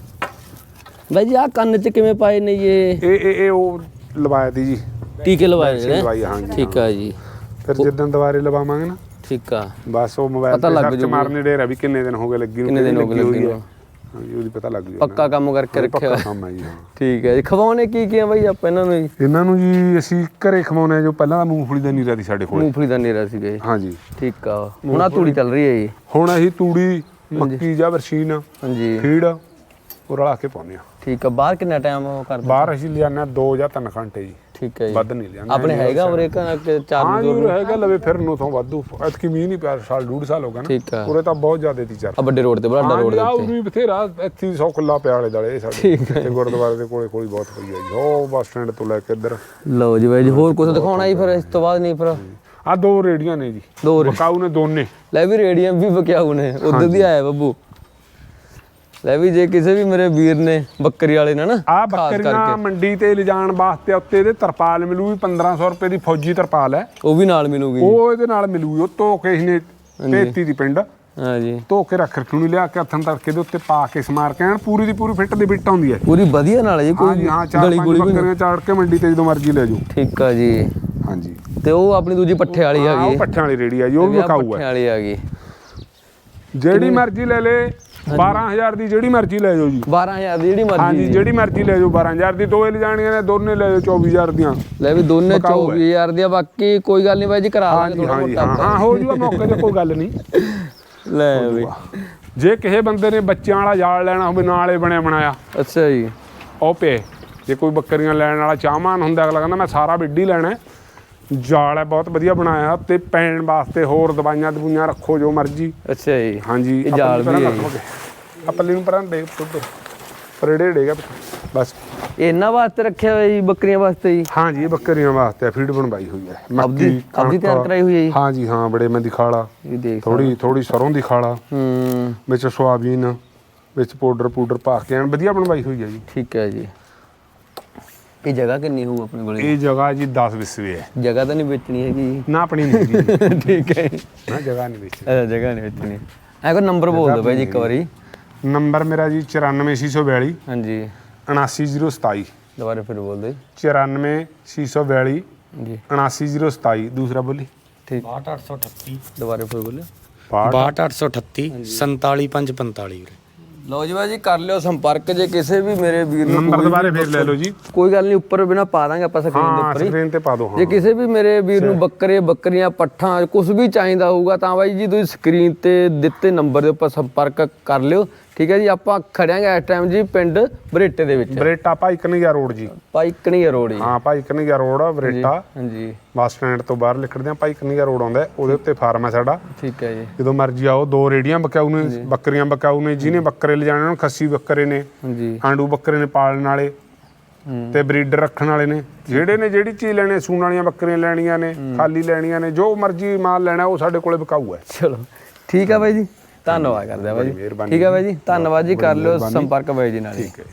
ਬਾਈ ਜੀ ਆ ਕੰਨ 'ਚ ਕਿਵੇਂ ਪਾਏ ਨੇ ਇਹ ਇਹ ਇਹ ਉਹ ਲਵਾਇਆ ਤੀ ਜੀ। ਟੀਕੇ ਲਵਾਏ ਸੀ ਨੇ? ਲਵਾਈ ਹਾਂ। ਜੀ ਠੀਕ ਆ ਜੀ। ਫਿਰ ਜਿੱਦਣ ਦੁਬਾਰੇ ਲਵਾਵਾਂਗੇ ਨਾ? ਠੀਕ ਆ। ਬਸ ਉਹ ਮੋਬਾਈਲ ਪਤਾ ਤੇ ਲੱਗ ਸਰਚ ਜੂਗੀ। ਮਾਰਨੇ ਡੇਰਾ ਵੀ ਕਿੰਨੇ ਦਿਨ ਹੋ ਗਏ ਲੱਗੀ ਨੂੰ ਕਿੰਨੇ ਦਿਨ ਹੋ ਗਏ ਲੱਗੀ। ਨੂੰ। ਹਾਂ ਜੀ ਉਹਦੀ ਪਤਾ ਲੱਗ ਜੂ ਪੱਕਾ ਕੰਮ ਕਰਕੇ ਰੱਖਿਆ। ਪੱਕਾ ਹੋਇਆ। ਕੰਮ ਹੈ ਜੀ ਹਾਂ। ਠੀਕ ਹੈ ਜੀ। ਖਵਾਉਣੇ ਕੀ ਕੀ ਆ ਬਾਈ ਆਪਾਂ ਇਹਨਾਂ ਨੂੰ ਜੀ? ਇਹਨਾਂ ਨੂੰ ਜੀ ਅਸੀਂ ਘਰੇ ਖਵਾਉਣੇ ਆ ਜੋ ਪਹਿਲਾਂ ਤਾਂ ਮੂੰਗਫਲੀ ਦਾ ਨੀਰਾ ਦੀ ਸਾਡੇ ਕੋਲ। ਮੂੰਗਫਲੀ ਦਾ ਨੇਰਾ ਸੀਗਾ ਜੀ। ਹਾਂ ਜੀ ਠੀਕ ਆ। ਹੁਣ ਆ ਤੂੜੀ ਚੱਲ ਰਹੀ ਹੈ ਜੀ। ਹੁਣ ਅਸੀਂ ਤੂੜੀ ਮੱਕੀ ਜਾਂ ਬਰਸ਼ੀਨ ਹਾਂਜੀ। ਫੀਡ ਉਹ ਰਲਾ ਕੇ ਪਾਉਂਦੇ ਆ। ਠੀਕ ਆ। ਬਾਹਰ ਕਿੰਨਾ ਟਾਈਮ ਉਹ ਕਰਦੇ? ਬਾਹਰ ਅਸੀਂ ਲਿਆਉਂਦੇ ਹਾਂ 2 ਜਾਂ 3 ਘੰਟੇ ਜੀ। ਠੀਕ ਹੈ ਜੀ। ਵੱਧ ਨਹੀਂ ਲਿਆਉਂਦੇ ਆਪਣੇ ਹੈਗਾ ਉਰੇ ਕਾ ਚਾਰ ਹਾਂ ਜੀ ਉਰੇ ਹੈਗਾ ਲਵੇ ਫਿਰ ਨੂੰ ਤੋਂ ਵਾਧੂ। ਐਤਕੀ ਮੀਂਹ ਨਹੀਂ ਪਿਆ ਸਾਲ ਡੂਢ ਸਾਲ ਹੋ ਗਿਆ ਨਾ। ਉਰੇ ਤਾਂ ਬਹੁਤ ਜ਼ਿਆਦਾ ਤੀ ਚਰ ਆ ਵੱਡੇ ਰੋਡ ਤੇ ਬਲਾਡਾ ਹਾਂ ਰੋਡ ਦੇ ਉੱਤੇ। ਵੀ ਬਥੇਰਾ ਇੱਥੇ 100 ਕਿੱਲਾ ਪਿਆ ਵਾਲੇ ਦਾਲੇ ਸਾਡੇ। ਇੱਥੇ ਗੁਰਦੁਆਰੇ ਦੇ ਕੋਲੇ ਕੋਲੀ ਬਹੁਤ ਪਈ ਹੈ ਜੀ। ਬੱਸ ਸਟੈਂਡ ਤੋਂ ਲੈ ਕੇ ਇੱਧਰ। ਲਓ ਜੀ ਬਾਈ ਜੀ ਹੋਰ ਕੁਝ ਦਿਖਾਉਣਾ ਜੀ ਫਿਰ ਇਸ ਤੋਂ ਬਾਅਦ ਨਹੀਂ ਫਿਰ? ਆ ਦੋ ਰੇੜੀਆਂ ਨੇ ਜੀ। ਦੋ ਬਕਾਊ ਨੇ ਦੋਨੇ। ਲੈ ਵੀ ਰੇਡੀਅਮ ਵੀ ਬਕਿਆਉ ਨੇ। ਉਧਰ ਦੀ ਆਇਆ ਬੱਬੂ। ਲੈ ਵੀ ਜੇ ਕਿਸੇ ਵੀ ਮੇਰੇ ਵੀਰ ਨੇ ਬੱਕਰੀ ਵਾਲੇ ਨੇ ਨਾ ਆ ਬੱਕਰੀਆਂ ਮੰਡੀ ਤੇ ਲਿਜਾਣ ਵਾਸਤੇ ਉੱਤੇ ਇਹਦੇ ਤਰਪਾਲ ਮਿਲੂਗੀ 1500 ਰੁਪਏ ਦੀ ਫੌਜੀ ਤਰਪਾਲ ਹੈ। ਉਹ ਵੀ ਨਾਲ ਮਿਲੂਗੀ। ਉਹ ਇਹਦੇ ਨਾਲ ਮਿਲੂਗੀ ਉਹ ਧੋ ਕੇ ਇਹਨੇ ਭੇਤੀ ਦੀ ਪਿੰਡ। ਹਾਂ ਜੀ ਧੋ ਕੇ ਰੱਖ ਰੱਖੂ ਨਹੀਂ ਲਿਆ ਕੇ ਹੱਥਾਂ ਤੜਕੇ ਦੇ ਉੱਤੇ ਪਾ ਕੇ ਸਮਾਰ ਕੇ ਪੂਰੀ ਦੀ ਪੂਰੀ ਫਿੱਟ ਦੀ ਬਿੱਟ ਆਉਂਦੀ ਹੈ। ਪੂਰੀ ਵਧੀਆ ਨਾਲ ਜੀ ਕੋਈ ਗਲੀ ਗੁਲੀ ਵੀ ਬੱਕਰੀਆਂ ਚਾੜ ਕੇ ਮੰਡੀ ਤੇ ਜਦੋਂ ਮਰਜ਼ੀ ਲੈ ਜਾਓ। ਠੀਕ ਆ ਜੀ। ਹਾਂਜੀ। ਤੇ ਉਹ ਆਪਣੀ ਦੂਜੀ ਪੱਠੇ ਵਾਲੀ ਹਾਂ, ਆ ਉਹ ਪੱਠਿਆਂ ਵਾਲੀ ਰੇੜੀ ਆ ਜੀ ਉਹ ਵੀ ਵਿਕਾਊ ਪੱਠੇ ਹੈ। ਵਾਲੀ ਆ ਗਈ ਜਿਹੜੀ ਮਰਜ਼ੀ ਲੈ ਲੇ 12000 ਦੀ ਜਿਹੜੀ ਮਰਜ਼ੀ ਲੈ ਜਾਓ ਜੀ। 12000 ਦੀ ਜਿਹੜੀ ਹਾਂਜੀ ਮਰਜ਼ੀ ਜਿਹੜੀ ਮਰਜ਼ੀ ਲੈ ਜਾਓ 12000 ਦੀ ਦੋਏ ਲੈ ਜਾਣੀਆਂ ਨੇ ਦੋਨੇ ਲੈ ਜਾਓ 24000 ਦੀਆਂ। ਲੈ ਵੀ ਦੋਨੇ ਵਿਕਾਊ ਹੈ। 24000 ਦੀਆਂ ਬਾਕੀ ਕੋਈ ਗੱਲ ਨਹੀਂ ਬਾਈ ਜੀ ਕਰਾ ਲਾਂਗੇ ਹਾਂਜੀ ਥੋੜਾ ਹਾਂਜੀ ਮੋਟਾ ਹਾਂ ਹਾਂ ਜੂਗਾ ਮੌਕੇ ਤੇ ਕੋਈ ਗੱਲ ਨਹੀਂ। ਲੈ ਵੀ। ਜੇ ਕਿਸੇ ਬੰਦੇ ਨੇ ਬੱਚਿਆਂ ਵਾਲਾ ਜਾਲ ਲੈਣਾ ਹੋਵੇ ਨਾਲੇ ਬਣਿਆ ਬਣਾਇਆ। ਅੱਛਾ ਜੀ। ਉਹ ਪੇ ਜੇ ਕੋਈ ਬੱਕਰੀਆਂ ਲੈਣ ਵਾਲਾ ਚਾਹਮਾਨ ਹੁੰਦਾ ਅਗਲਾ ਕਹਿੰਦਾ ਮੈਂ ਸਾਰਾ ਬਿੱਡੀ ਲੈਣਾ ਹੈ। ਜਾਲ ਹੈ ਬਹੁਤ ਵਧੀਆ ਬਣਾਇਆ ਤੇ ਪੈਣ ਵਾਸਤੇ ਹੋਰ ਦਵਾਈਆਂ ਦਵੂਈਆਂ ਰੱਖੋ ਜੋ ਮਰਜ਼ੀ। ਅੱਛਾ ਜੀ। ਹਾਂਜੀ ਇਹ ਜਾਲ ਵੀ ਹੈ। ਆ ਪੱਲੀ ਨੂੰ ਪਰਾਂ ਦੇ ਦੁੱਧ ਪਰੇੜੇ ਡੇਗਾ ਬਸ। ਇਹ ਇਹਨਾਂ ਵਾਸਤੇ ਰੱਖਿਆ ਹੋਇਆ ਜੀ ਬੱਕਰੀਆਂ ਵਾਸਤੇ ਜੀ? ਹਾਂਜੀ ਇਹ ਬੱਕਰੀਆਂ ਵਾਸਤੇ ਫੀਡ ਬਣਵਾਈ ਹੋਈ ਹੈ। ਆਪਦੀ- ਆਪਦੀ ਤਿਆਰ ਕਰਾਈ ਹੋਈ ਹੈ ਜੀ? ਹਾਂਜੀ ਹਾਂ ਬੜੇ ਮੈਂ ਦੀ ਖਾਲਾ ਇਹ ਦੇਖ ਥੋੜੀ ਥੋੜੀ ਸਰੋਂ ਦੀ ਖਾਲਾ ਹੂੰ। ਵਿੱਚ ਸੋਆਬੀਨ ਵਿੱਚ ਪਾਊਡਰ ਪੂਡਰ ਪਾ ਕੇ ਐਨ ਵਧੀਆ ਬਣਵਾਈ ਹੋਈ ਹੈ ਜੀ। ਠੀਕ ਹੈ ਜੀ। ਇਹ ਜਗ੍ਹਾ ਕਿੰਨੀ ਹੋਊ ਆਪਣੇ ਕੋਲੇ? ਇਹ ਜਗ੍ਹਾ ਜੀ 10 ਵਿਸਵੇ ਹੈ। ਜਗ੍ਹਾ ਤਾਂ ਨਹੀਂ ਵੇਚਣੀ ਹੈਗੀ ਨਾ ਆਪਣੀ ਨਹੀਂ ਹੈਗੀ ਠੀਕ ਹੈ ਨਾ ਜਗ੍ਹਾ ਨਹੀਂ ਵੇਚੀ ਅੱਛਾ ਜਗ੍ਹਾ ਨਹੀਂ ਵੇਚਣੀ। ਐ ਕੋ ਨੰਬਰ ਬੋਲ ਦਿਓ ਬਾਈ ਜੀ ਇੱਕ ਵਾਰੀ। ਨੰਬਰ ਮੇਰਾ ਜੀ 94642 ਹਾਂਜੀ। 79027 ਦੁਬਾਰਾ ਫਿਰ ਬੋਲ ਦਿਓ 94642 ਜੀ 79027 ਦੂਸਰਾ ਬੋਲੀ। ਠੀਕ। 62838 ਦੁਬਾਰਾ ਫਿਰ ਬੋਲਿਓ 62838 47545 ਵੀਰੇ। ਲਓ ਜੀ ਬਾਈ ਜੀ ਕਰ ਲਿਓ ਸੰਪਰਕ ਜੇ ਕਿਸੇ ਵੀ ਮੇਰੇ ਵੀਰ ਨੂੰ ਨੰਬਰ ਦੁਬਾਰੇ ਫੇਰ ਲੈ ਲਓ ਜੀ। ਕੋਈ ਗੱਲ ਨਹੀਂ ਉੱਪਰ ਬਿਨਾ ਪਾ ਦਾਂਗੇ ਆਪਾਂ ਸਕਰੀਨ ਦੇ ਉੱਪਰ ਹੀ। ਸਕਰੀਨ ਤੇ ਪਾ ਦਿਓ ਜੇ ਹਾਂ। ਕਿਸੇ ਵੀ ਮੇਰੇ ਵੀਰ ਨੂੰ ਬੱਕਰੇ ਬੱਕਰੀਆਂ ਪੱਠਾਂ ਕੁਝ ਵੀ ਚਾਹੀਦਾ ਹੋਊਗਾ ਤਾਂ ਬਾਈ ਜੀ ਤੁਸੀਂ ਸਕਰੀਨ ਤੇ ਦਿੱਤੇ ਨੰਬਰ ਦੇ ਉੱਪਰ ਸੰਪਰਕ ਕਰ ਲਿਓ। ਠੀਕ ਹੈ ਜੀ ਆਪਾਂ ਖੜਿਆਂਗੇ ਇਸ ਟਾਈਮ ਜੀ ਪਿੰਡ ਬਰੇਟੇ ਦੇ ਵਿੱਚ। ਬਰੇਟਾ ਭਾਈ ਕਨਈਆ ਰੋਡ ਜੀ। ਭਾਈ ਕਣੀਆ ਰੋਡ ਜੀ। ਹਾਂ ਭਾਈ ਕਨਈਆ ਰੋਡ ਆ ਬਰੇਟਾ। ਹਾਂਜੀ। ਬੱਸ ਸਟੈਂਡ ਤੋਂ ਬਾਹਰ ਲਿਖਦੇ ਆ ਭਾਈ ਕਨਈਆ ਰੋਡ ਆਉਂਦਾ ਉਹਦੇ ਉੱਤੇ ਫਾਰਮ ਹੈ ਸਾਡਾ। ਠੀਕ ਹੈ ਜੀ। ਜਦੋਂ ਮਰਜ਼ੀ ਆਓ ਦੋ ਰੇੜੀਆਂ ਬਕਾਊ ਨੇ ਬੱਕਰੀਆਂ ਬਕਾਊ ਨੇ ਜਿਹਨੇ ਬੱਕਰੇ ਲਿਜਾਣੇ ਉਹਨਾਂ ਨੂੰ ਖੱਸੀ ਬੱਕਰੇ ਨੇ ਹਾਂਜੀ। ਆਂਡੂ ਬੱਕਰੇ ਨੇ ਪਾਲਣ ਵਾਲੇ। ਤੇ ਬਰੀਡਰ ਰੱਖਣ ਵਾਲੇ ਨੇ। ਜਿਹੜੇ ਨੇ ਜਿਹੜੀ ਚੀਜ਼ ਲੈਣੇ ਸੂਣ ਵਾਲੀਆਂ ਬੱਕਰੀਆਂ ਲੈਣੀਆਂ ਨੇ ਖਾਲੀ ਲੈਣੀਆਂ ਨੇ ਜੋ ਮਰਜ਼ੀ ਮਾਲ ਲੈਣਾ ਉਹ ਸਾਡੇ ਕੋਲੇ ਬਕਾਊ ਹੈ। ਚਲੋ ਠੀਕ ਹੈ ਬਾਈ ਜੀ। ਧੰਨਵਾਦ ਕਰਦੇ ਆ ਬਾਈ। ਜੀ ਮਿਹਰਬਾਨੀ। ਠੀਕ ਹੈ ਬਾਈ ਜੀ ਧੰਨਵਾਦ ਜੀ ਕਰ ਲਿਓ ਸੰਪਰਕ ਬਾਈ ਜੀ ਨਾਲ ਜੀ ਠੀਕ ਹੈ